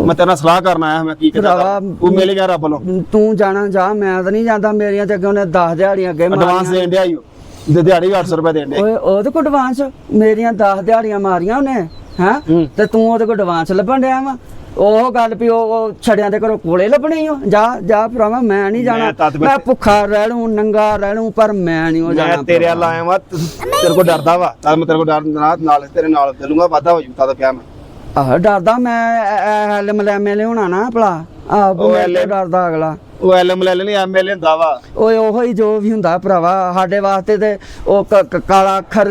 ਮੈਂ ਤੇਰੇ ਨਾਲ ਸਲਾਹ ਕਰਨ ਆਇਆ ਮੈਂ ਕੀ ਕਰਾਂ ਤੂੰ। ਮਿਲ ਗਿਆ ਰੱਬ ਨੂੰ।
ਤੂੰ ਜਾਣਾ ਜਾ ਮੈਂ ਤਾਂ ਨਹੀਂ ਜਾਂਦਾ। ਮੇਰੀਆਂ ਤੇ ਅੱਗੇ ਉਹਨੇ 10 ਦਿਹਾੜੀਆਂ ਅੱਗੇ
ਐਡਵਾਂਸ
ਮਾਰੀਆਂ
ਦੇਣ ਡਿਆ ਉਹ। ਤੇ ਦਿਹਾੜੀ 800 ਰੁਪਏ ਦੇਣ ਡਿਆ
ਓਏ ਉਹਦੇ ਕੋਲ ਐਡਵਾਂਸ ਮੇਰੀਆਂ 10 ਦਿਹਾੜੀਆਂ ਮਾਰੀਆਂ ਉਹਨੇ ਹਾਂ?
ਹੂੰ।
ਤੇ ਤੂੰ ਉਹਦੇ ਕੋਲ ਐਡਵਾਂਸ ਲੱਭਣ ਡਿਆ ਵਾ? ਉਹ ਗੱਲ ਵੀ ਉਹ ਛੜਿਆਂ ਦੇ ਘਰੋਂ ਕੋਲੇ ਲੱਭਣੀ ਓ ਜਾ ਜਾ ਭਰਾਵਾ ਮੈਂ ਨਹੀਂ ਜਾਣਾ।
ਮੈਂ
ਭੁੱਖਾ ਰਹਿ ਲੂੰ ਨੰਗਾ ਰਹਿ ਲੂੰ ਪਰ ਮੈਂ ਨਹੀਂ ਉਹ ਜਾਣਾ
ਮੈਂ ਤੇਰੇ ਵੱਲ ਆਇਆ ਵਾ ਤੇਰੇ ਕੋਲ ਡਰਦਾ ਵਾ। ਤਾਂ ਮੈਂ ਤੇਰੇ ਕੋਲ ਡਰ ਨਾਲ- ਨਾਲ ਤੇਰੇ ਨਾਲ ਚੱਲੂਗਾ ਵਾਦਾ ਹੋ ਜੂ ਤਾਂ ਕਿਹਾ ਮੈਂ।
ਆਹ ਡਰਦਾ ਮੈਂ ਐਲ ਮਲੈਮੇ ਲਿਆਉਣਾ ਨਾ ਭਲਾ। ਆਹ
ਉਹ
ਡਰਦਾ ਅਗਲਾ।
ਉਹ ਐਲਐਮ ਲੈ ਲੈਣੀ ਐਮਐਲਏ ਹੁੰਦਾ ਵਾ।
ਓਏ ਉਹੋ ਹੀ ਜੋ ਵੀ ਹੁੰਦਾ ਭਰਾਵਾ ਸਾਡੇ ਵਾਸਤੇ ਤੇ ਉਹ ਕਾਲਾ ਅੱਖਰ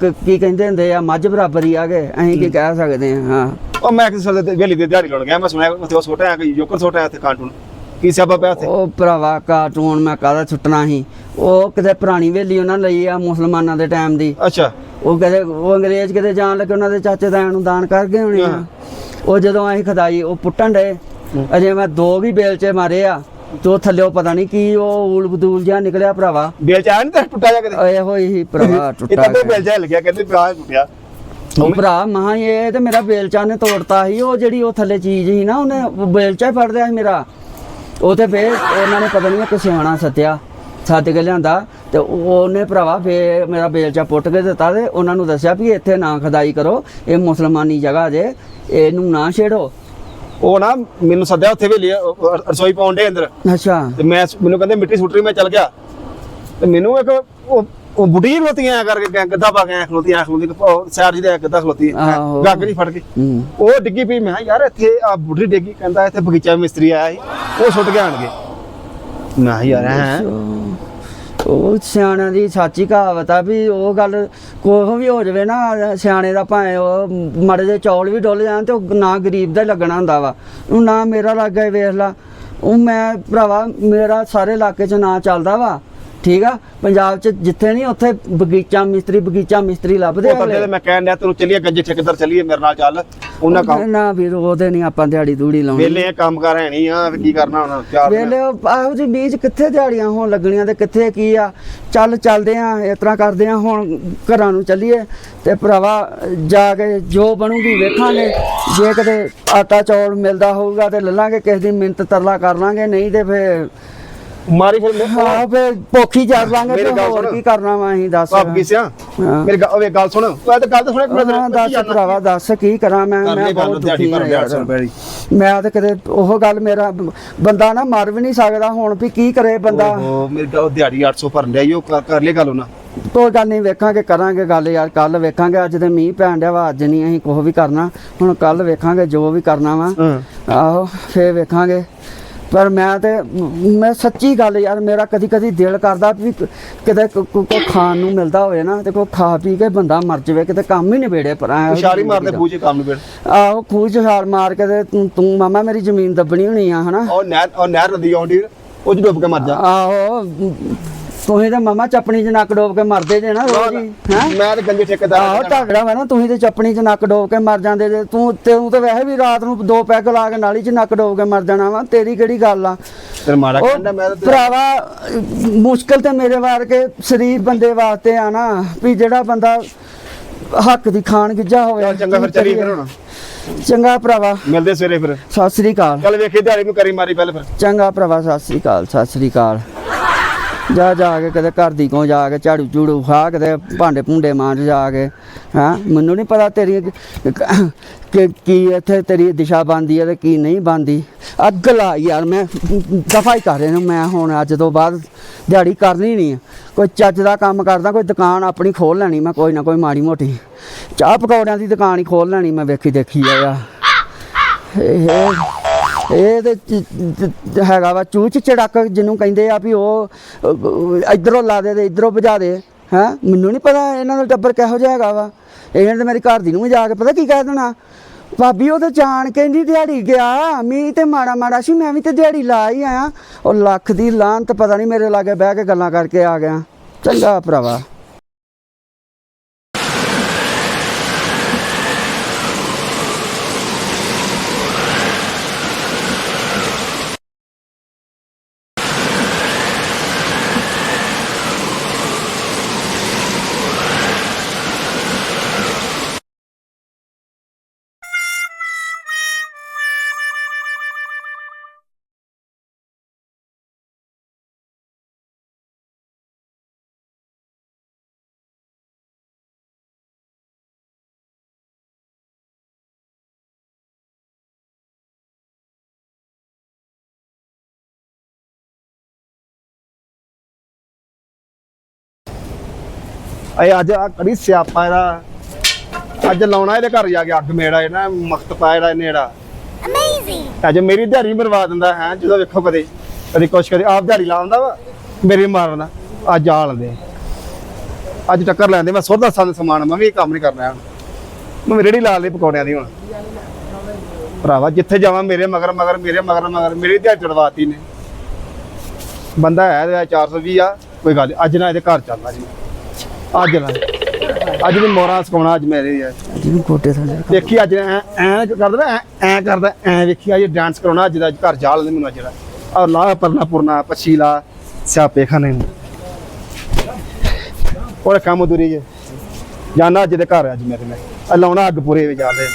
ਕ- ਕਹਿੰਦੇ ਹੁੰਦੇ ਆ ਮੱਝ ਬਰਾਬਰ ਹੀ ਆ ਗਏ ਅਸੀਂ ਕੀ ਕਹਿ ਸਕਦੇ ਆ ਹਾਂ।
ਉਹ ਮੈਂ ਕਿਸੇ ਵੇਲੇ ਵੇਲੀ ਦੀ ਦਿਹਾੜੀ ਲਾਉਣ ਗਿਆ ਮੈਂ ਸੁਣਿਆ ਉੱਥੇ ਉਹ ਛੋਟਾ ਆ ਕਿ ਜੋਕਰ ਛੋਟਾ ਉੱਥੇ ਕਾਰਟੂਨ ਕੀ ਸਿਆਪਾ ਪਿਆ ਉੱਥੇ?
ਉਹ ਭਰਾਵਾ ਕਾਰਟੂਨ ਮੈਂ ਕਾਹਦਾ ਛੁੱਟਣਾ ਸੀ। ਉਹ ਕਿਤੇ ਪੁਰਾਣੀ ਵੇਲੀ ਉਹਨਾਂ ਲਈ ਆ ਮੁਸਲਮਾਨਾਂ ਦੇ ਟਾਈਮ ਦੀ।
ਅੱਛਾ।
ਉਹ ਕਹਿੰਦੇ ਉਹ ਅੰਗਰੇਜ਼ ਕਿਤੇ ਜਾਣ ਲੱਗੇ ਉਹਨਾਂ ਦੇ ਚਾਚੇ ਤਾਇਆਂ ਨੂੰ ਦਾਨ ਕਰ ਗਏ ਹੋਣੇ ਆ।
ਹਾਂ।
ਉਹ ਜਦੋਂ ਅਸੀਂ ਖਦਾਈ ਉਹ ਪੁੱਟਣ ਦੇ ਅਜੇ ਮੈਂ ਦੋ ਵੀ ਬੇਲਚੇ ਮਾਰੇ ਆ। ਤੇ ਉਹ ਥੱਲੇ ਪਤਾ ਨਹੀਂ ਕੀ ਉਹ ਊਲ ਬਦੂਲ ਜਿਹਾ ਨਿਕਲਿਆ ਭਰਾਵਾ।
ਬੇਲ ਚ ਆਇਆ ਨਹੀਂ ਤਾਂ ਟੁੱਟਾ ਜਾ ਕਿਤੇ?
ਓਏ ਹੋਈ ਹੀ ਭਰਾਵਾ
ਇਹ
ਟੁੱਟਾ
ਤਾਂ
ਗਿਆ।
ਬੇਲ ਜਾ ਲੱਗਿਆ ਕਹਿੰਦੇ ਪਿਆ ਟੁੱਟਿਆ।
ਉਹ ਭਰਾ ਮਹਾ ਇਹ ਤੇ ਮੇਰਾ ਬੇਲਚਾ ਨੇ ਤੋੜਤਾ ਸੀ ਉਹ ਜਿਹੜੀ ਉਹ ਥੱਲੇ ਚੀਜ਼ ਸੀ ਨਾ ਉਹਨੇ ਉਹ ਬੇਲਚਾ ਹੀ ਫੜ ਲਿਆ ਸੀ ਮੇਰਾ। ਉਹ ਤੇ ਫੇਰ ਉਹਨਾਂ ਨੇ ਪਤਾ ਨਹੀਂ ਕਿ ਸਿਆਣਾ ਸੱਤਿਆ ਸੱਦ ਕੇ ਲਿਆਂਦਾ ਤੇ ਉਹ- ਉਹਨੇ ਭਰਾਵਾ ਫੇਰ ਮੇਰਾ ਬੇਲਚਾ ਪੁੱਟ ਕੇ ਦਿੱਤਾ ਤੇ ਉਹਨਾਂ ਨੂੰ ਦੱਸਿਆ ਵੀ ਇੱਥੇ ਨਾ ਖਦਾਈ ਕਰੋ ਇਹ ਮੁਸਲਮਾਨੀ ਜਗ੍ਹਾ ਜੇ ਇਹਨੂੰ ਨਾ ਛੇੜੋ।
ਉਹ ਨਾ ਮੈਨੂੰ ਸੱਦਿਆ ਉੱਥੇ ਵੇਲੀ ਰਸੋਈ ਪਾਉਣ ਦੇ ਅੰਦਰ।
ਅੱਛਾ।
ਤੇ ਮੈਂ ਮੈਨੂੰ ਕਹਿੰਦੇ ਮਿੱਟੀ ਸੁੱਟ ਰਹੀ ਮੈਂ ਚੱਲ ਗਿਆ। ਤੇ ਮੈਨੂੰ ਇੱਕ ਉਹ ਉਹ ਬੁੱਢੀ ਖਲੋਤੀਆਂ ਐਂ ਕਰਕੇ ਗੱਦਾ ਪਾ ਕੇ ਐਂ ਖਲੋਤੀਆਂ ਐਂ ਖਲੋਤੀ ਸਾਰ ਜੀ ਦੇ ਗੱਦਾ ਖਲੋਤੀ
ਆਹੋ।
ਗੱਗ ਨਹੀਂ ਫੜ ਕੇ। ਉਹ ਡਿੱਗੀ ਪਈ ਮੈਂ ਯਾਰ ਇੱਥੇ ਆ ਬੁੱਢੀ ਡਿੱਗੀ ਕਹਿੰਦਾ ਇੱਥੇ ਬਗੀਚਾ ਮਿਸਤਰੀ ਆਇਆ ਸੀ ਉਹ ਸੁੱਟ ਕੇ ਆਣਗੇ। ਨਾ ਯਾਰ ਹੈ?
ਉਹ ਸਿਆਣਿਆਂ ਦੀ ਸੱਚੀ ਕਹਾਵਤ ਆ ਵੀ ਉਹ ਗੱਲ ਕੋਈ ਵੀ ਹੋ ਜਾਵੇ ਨਾ, ਸਿਆਣੇ ਦਾ ਭਾਵੇਂ ਉਹ ਮੜੇ ਦੇ ਚੌਲ ਵੀ ਡੁੱਲ ਜਾਣ ਤੇ ਉਹ ਨਾ ਗਰੀਬ ਦਾ ਹੀ ਲੱਗਣਾ ਹੁੰਦਾ ਵਾ। ਉਹ ਨਾ ਮੇਰਾ ਲੱਗਾ ਵੇਖ ਲਾ। ਉਹ ਮੈਂ ਭਰਾਵਾ, ਮੇਰਾ ਸਾਰੇ ਇਲਾਕੇ 'ਚ ਨਾ ਚੱਲਦਾ ਵਾ। ਠੀਕ ਆ? ਪੰਜਾਬ 'ਚ ਜਿੱਥੇ ਨਹੀਂ ਉੱਥੇ ਬਗੀਚਾ ਮਿਸਤਰੀ ਬਗੀਚਾ ਮਿਸਤਰੀ ਲੱਭਦੇ
ਉਹ ਤੇ ਮੈਂ ਕਹਿਣ ਡਿਆ ਤੈਨੂੰ ਚੱਲੀਏ ਗੱਜੇ ਠੇਕੇਦਾਰ ਚੱਲੀਏ ਮੇਰੇ ਨਾਲ ਚੱਲ। ਉਹਨਾਂ ਕੰਮ
ਨਾ ਵੀਰ ਉਹਦੇ ਨਹੀਂ ਆਪਾਂ ਦਿਹਾੜੀ ਦੂੜੀ ਲਾਉਣੀ।
ਵੇਲੇ ਕੰਮ ਕਰ ਹੈ ਨਹੀਂ ਆ ਕੀ ਕਰਨਾ ਹੁਣ ਚਾਰ।
ਵੇਲੇ ਆਹੋ ਜੀ ਬੀਜ ਕਿੱਥੇ ਦਿਹਾੜੀਆਂ ਹੋਣ ਲੱਗਣੀਆਂ ਤੇ ਕਿੱਥੇ ਕੀ ਆ? ਚੱਲ ਚੱਲਦੇ ਆ ਇਸ ਤਰ੍ਹਾਂ ਕਰਦੇ ਆ ਹੁਣ ਘਰਾਂ ਨੂੰ ਚੱਲੀਏ ਤੇ ਭਰਾਵਾ ਜਾ ਕੇ ਜੋ ਬਣੂਗੀ ਵੇਖਾਂਗੇ। ਜੇ ਕਦੇ ਆਟਾ ਚੌਲ ਮਿਲਦਾ ਹੋਊਗਾ ਤੇ ਲੱਲਾਂਗੇ ਕਿਸੇ ਦੀ ਮਿੰਤ ਤਰਲਾ ਕਰ ਲਾਂਗੇ ਨਹੀਂ ਤੇ ਫੇਰ
ਮਾਰੀ ਫਿਰ ਮੈਂ
ਹਾਂ ਫੇਰ ਭੁੱਖੀ ਜਰ ਲਾਂਗੇ
ਮੇਰੀ
ਤੇ ਹੋਰ। ਕੀ ਕਰਨਾ ਵਾ ਅਸੀਂ ਦੱਸ
ਆਪ ਕੀ ਸਿਆ
ਹਾਂ।
ਮੇਰੀ ਗੱਲ ਓਏ ਗੱਲ ਸੁਣ। ਤੂੰ ਤਾਂ ਗੱਲ ਤਾਂ ਸੁਣ ਇੱਕ ਮਿੰਟ
ਹਾਂ ਦੱਸ ਭਰਾਵਾ ਦੱਸ ਕੀ ਕਰਾਂ ਮੈਂ? ਮੈਂ ਬਹੁਤ ਦੁਖੀ ਹਾਂ ਮੈਂ ਤਾਂ ਕਦੇ ਉਹ ਗੱਲ ਮੇਰਾ ਬੰਦਾ ਨਾ ਮਰ ਵੀ ਨਹੀਂ ਸਕਦਾ ਹੁਣ ਵੀ ਕੀ ਕਰੇ ਬੰਦਾ।
ਓਹੋ ਮੇਰੀ ਗੱਲ ਦਿਹਾੜੀ 800 ਭਰਨ ਡਿਆ ਈ ਉਹ ਕਰ ਲਈ ਗੱਲ ਉਹਨਾਂ।
ਕੋਈ ਗੱਲ ਨਹੀਂ ਵੇਖਾਂਗੇ ਕਰਾਂਗੇ ਗੱਲ ਯਾਰ ਕੱਲ ਵੇਖਾਂਗੇ ਅੱਜ ਤੇ ਮੀਂਹ ਪੈਣ ਡਿਆ ਵਾ ਅੱਜ ਨਹੀਂ ਅਸੀਂ ਕੁਝ ਵੀ ਕਰਨਾ। ਹੁਣ ਕੱਲ ਵੇਖਾਂਗੇ ਜੋ ਵੀ ਕਰਨਾ ਵਾ। ਆਹੋ ਫੇਰ ਵੇਖਾਂਗੇ। ਪਰ ਮੈਂ ਤੇ ਮ- ਸੱਚੀ ਗੱਲ ਯਾਰ ਮੇਰਾ ਕਦੀ ਕਦੀ ਦਿਲ ਕਰਦਾ ਵੀ ਕਿਤੇ ਕੋ ਖਾਣ ਨੂੰ ਮਿਲਦਾ ਹੋਵੇ ਨਾ ਤੇ ਕੋ ਖਾ ਪੀ ਕੇ ਬੰਦਾ ਮਰ ਜਾਵੇ ਕਿਤੇ ਕੰਮ ਹੀ ਨਿਬੇੜੇ ਪਰ ਐਂ
ਇਸ਼ਾਰੀ ਮਾਰਦੇ ਬੂਝੇ ਕੰਮ ਨੂੰ ਬੇੜ
ਆਹੋ ਚ ਛਾਲ ਮਾਰ ਕੇ ਤੇ ਤੂੰ- ਤੂੰ ਮਾਮਾ ਮੇਰੀ ਜ਼ਮੀਨ ਦੱਬਣੀ ਹੋਣੀ ਆ ਹਨਾ?
ਉਹ ਨਹਿਰ ਉਹ ਨਹਿਰ ਨਦੀ ਆਉਂਦੀ ਉਹ ਚ ਡੁੱਬ ਕੇ ਮਰ ਜਾ।
ਆਹੋ ਤੁਸੀਂ ਤਾਂ ਮਾਮਾ ਚਪਣੀ ਚ ਨੱਕ ਡੋਬ ਕੇ ਮਰਦੇ ਜੇ ਨਾ ਰੋਜ਼ ਹੀ ਹੈਂ?
ਮੈਂ ਤੇ ਗੰਜੇ ਠੇਕੇਦਾਰ
ਆਹੋ ਝਗੜਾ ਵਾ ਨਾ ਤੁਸੀਂ ਤੇ ਚਪਣੀ 'ਚ ਨੱਕ ਡੋਬ ਕੇ ਮਰ ਜਾਂਦੇ ਜੇ। ਤੂੰ ਤੂੰ ਤਾਂ ਵੈਸੇ ਵੀ ਰਾਤ ਨੂੰ ਦੋ ਪੈਗ ਲਾ ਕੇ ਨਾਲੀ 'ਚ ਨੱਕ ਡੋਬ ਕੇ ਮਰ ਜਾਣਾ ਵਾ ਤੇਰੀ ਕਿਹੜੀ ਗੱਲ ਆ?
ਤੇਰੇ ਮਾੜਾ
ਉਹ
ਕਹਿੰਦਾ ਮੈਂ ਤਾਂ
ਭਰਾਵਾ ਅਹ, ਮੁਸ਼ਕਲ ਤੇ ਮੇਰੇ ਵਾਰ ਕੇ ਸਰੀਰ ਬੰਦੇ ਵਾਸਤੇ ਆ ਨਾ ਵੀ ਜਿਹੜਾ ਬੰਦਾ ਹੱਕ ਦੀ ਖਾਣ ਗਿੱਜਾ ਹੋਵੇ
ਚੱਲ ਚੰਗਾ ਫਿਰ ਚੱਲੀਏ ਫਿਰ ਹੁਣ।
ਚੰਗਾ ਭਰਾਵਾ।
ਮਿਲਦੇ ਸਵੇਰੇ ਫਿਰ।
ਸਤਿ ਸ੍ਰੀ ਅਕਾਲ।
ਚੱਲ ਵੇਖੀ ਦਿਹਾੜੀ ਨੂੰ ਕਰੀ ਮਾਰੀ ਪਹਿਲੇ ਫਿਰ।
ਚੰਗਾ ਭਰਾਵਾ ਸਤਿ ਸ੍ਰੀ ਅਕਾਲ ਸਤਿ ਸ੍ਰੀ ਅਕਾਲ। ਜਾ ਜਾ ਕੇ ਕਦੇ ਘਰ ਦੀ ਕੋ ਜਾ ਕੇ ਝਾੜੂ ਝੂੜੂ ਖਾ ਕਿਤੇ ਭਾਂਡੇ ਭੁੰਡੇ ਮਾਂਜ ਜਾ ਕੇ, ਹਾਂ? ਮੈਨੂੰ ਨਹੀਂ ਪਤਾ ਤੇਰੀ ਕਿ ਕੀ ਇੱਥੇ ਤੇਰੀ ਦਿਸ਼ਾ ਬੰਦੀ ਹੈ ਤੇ ਕੀ ਨਹੀਂ ਬੰਦੀ ਅੱਗ ਲਾ ਯਾਰ, ਮੈਂ ਦਫਾਈ ਕਰ ਰਿਹਾ, ਮੈਂ ਹੁਣ ਅੱਜ ਤੋਂ ਬਾਅਦ ਦਿਹਾੜੀ ਕਰਨੀ ਨਹੀਂ ਕੋਈ ਚੱਜ ਦਾ ਕੰਮ ਕਰਦਾ, ਕੋਈ ਦੁਕਾਨ ਆਪਣੀ ਖੋਲ ਲੈਣੀ, ਮੈਂ ਕੋਈ ਨਾ ਕੋਈ ਮਾੜੀ ਮੋਟੀ। ਚਾਹ ਪਕੌੜਿਆਂ ਦੀ ਦੁਕਾਨ ਹੀ ਖੋਲ ਲੈਣੀ, ਮੈਂ ਵੇਖੀ ਦੇਖੀ ਆ ਯਾਰ। ਇਹ ਇਹ ਤੇ ਚ- ਹੈਗਾ ਵਾ ਚੂਚ ਚੜਕ ਜਿਹਨੂੰ ਕਹਿੰਦੇ ਆ ਵੀ ਉਹ ਅਹ, ਇੱਧਰੋਂ ਲਾ ਦੇ ਤੇ ਇੱਧਰੋਂ ਭਜਾ ਦੇ ਹੈ? ਮੈਨੂੰ ਨਹੀਂ ਪਤਾ ਇਹਨਾਂ ਦਾ ਟੱਬਰ ਕਿਹੋ ਜਿਹਾ ਹੈਗਾ ਵਾ। ਇਹਨਾਂ ਤੇ ਮੇਰੀ ਘਰ ਦੀ ਨੂੰ ਵੀ ਜਾ ਕੇ ਪਤਾ ਕੀ ਕਹਿ ਦੇਣਾ। ਭਾਬੀ ਉਹ ਤਾਂ ਜਾਣ ਕੇ ਨਹੀਂ ਦਿਹਾੜੀ ਗਿਆ ਮੀਂਹ ਤੇ ਮਾੜਾ ਮਾੜਾ ਸੀ ਮੈਂ ਵੀ ਤੇ ਦਿਹਾੜੀ ਲਾ ਹੀ ਆਇਆ। ਉਹ ਲੱਖ ਦੀ ਲਾਂਤ ਪਤਾ ਨਹੀਂ ਮੇਰੇ ਲਾਗੇ ਬਹਿ ਕੇ ਗੱਲਾਂ ਕਰਕੇ ਆ ਗਿਆ। ਚੰਗਾ ਭਰਾਵਾ।
ਅਏ ਅੱਜ ਆ ਕੜੀ ਸਿਆਪਾ ਇਹਦਾ। ਅੱਜ ਲਾਉਣਾ ਇਹਦੇ ਘਰ ਜਾ ਕੇ ਅੱਗ ਮੇੜਾ ਇਹ ਨਾ ਮਖਤ ਪਾਇਆ ਇਹਨੇ ਜਿਹੜਾ
Amazing!
ਅੱਜ ਮੇਰੀ ਦਿਹਾੜੀ ਬਰਬਾਦ ਦਿੰਦਾ ਹੈ ਜਦੋਂ ਵੇਖੋ ਕਦੇ ਕਦੀ ਕੁਛ ਕਦੇ ਆਪ ਦਿਹਾੜੀ ਲਾਉਂਦਾ ਵਾ ਮੇਰੀ ਮਾਰਦਾ ਅੱਜ ਆ। ਲੈਂਦੇ ਅੱਜ ਟੱਕਰ ਲੈਂਦੇ ਮੈਂ ਸੋਧਾ ਸੰਦ ਸਮਾਨ ਮੈਂ ਵੀ ਇਹ ਕੰਮ ਨਹੀਂ ਕਰਨਾ ਹੁਣ। ਮੈਂ ਰੇੜੀ ਲਾ ਲਈ ਪਕੌੜਿਆਂ ਦੀ ਹੁਣ। ਭਰਾਵਾ ਜਿੱਥੇ ਜਾਵਾਂ ਮੇਰੇ ਮਗਰ ਮਗਰ ਮੇਰੇ ਮਗਰ ਮਗਰ ਮੇਰੀ ਦਿਹਾੜੀ ਚੜਵਾਤੀ ਨੇ। ਬੰਦਾ ਹੈ ਇਹਦਾ 420 ਆ ਕੋਈ ਗੱਲ ਅੱਜ ਨਾ ਇਹਦੇ ਘਰ ਚੱਲਣਾ ਜੀ। ਅੱਜ ਨਾ। ਅੱਜ ਵੀ ਮੋਰਾਂ ਸਕਾਉਣਾ ਅੱਜ ਮੇਰੇ ਆ।
ਜਿਹਨੂੰ ਕੋਟੇ ਥੱਲੇ ਰੱਖ।
ਦੇਖੀ ਅੱਜ ਐ ਐ ਕਰਦਾ ਨਾ ਐ ਐ ਕਰਦਾ ਐ ਵੇਖੀ ਅੱਜ ਡਾਂਸ ਕਰਾਉਣਾ ਅੱਜ ਦਾ ਅੱਜ ਘਰ ਜਾ ਲੈਂਦੇ ਮੈਨੂੰ ਅੱਜ ਦਾ। ਔਰ ਲਾ ਪਰਨਾ ਪੁਰਨਾ ਪੱਛੀ ਲਾ ਸਿਆਪੇ ਖਾਣੇ ਨੂੰ। ਕੰਮ ਦੂਰੀ ਜੇ। ਜਾਣਾ ਅੱਜ ਦੇ ਘਰ ਅੱਜ ਮੇਰੇ ਨੇ ਆ ਲਾਉਣਾ ਅੱਗ ਪੂਰੇ ਵਿੱਚ ਜਾਂਦੇ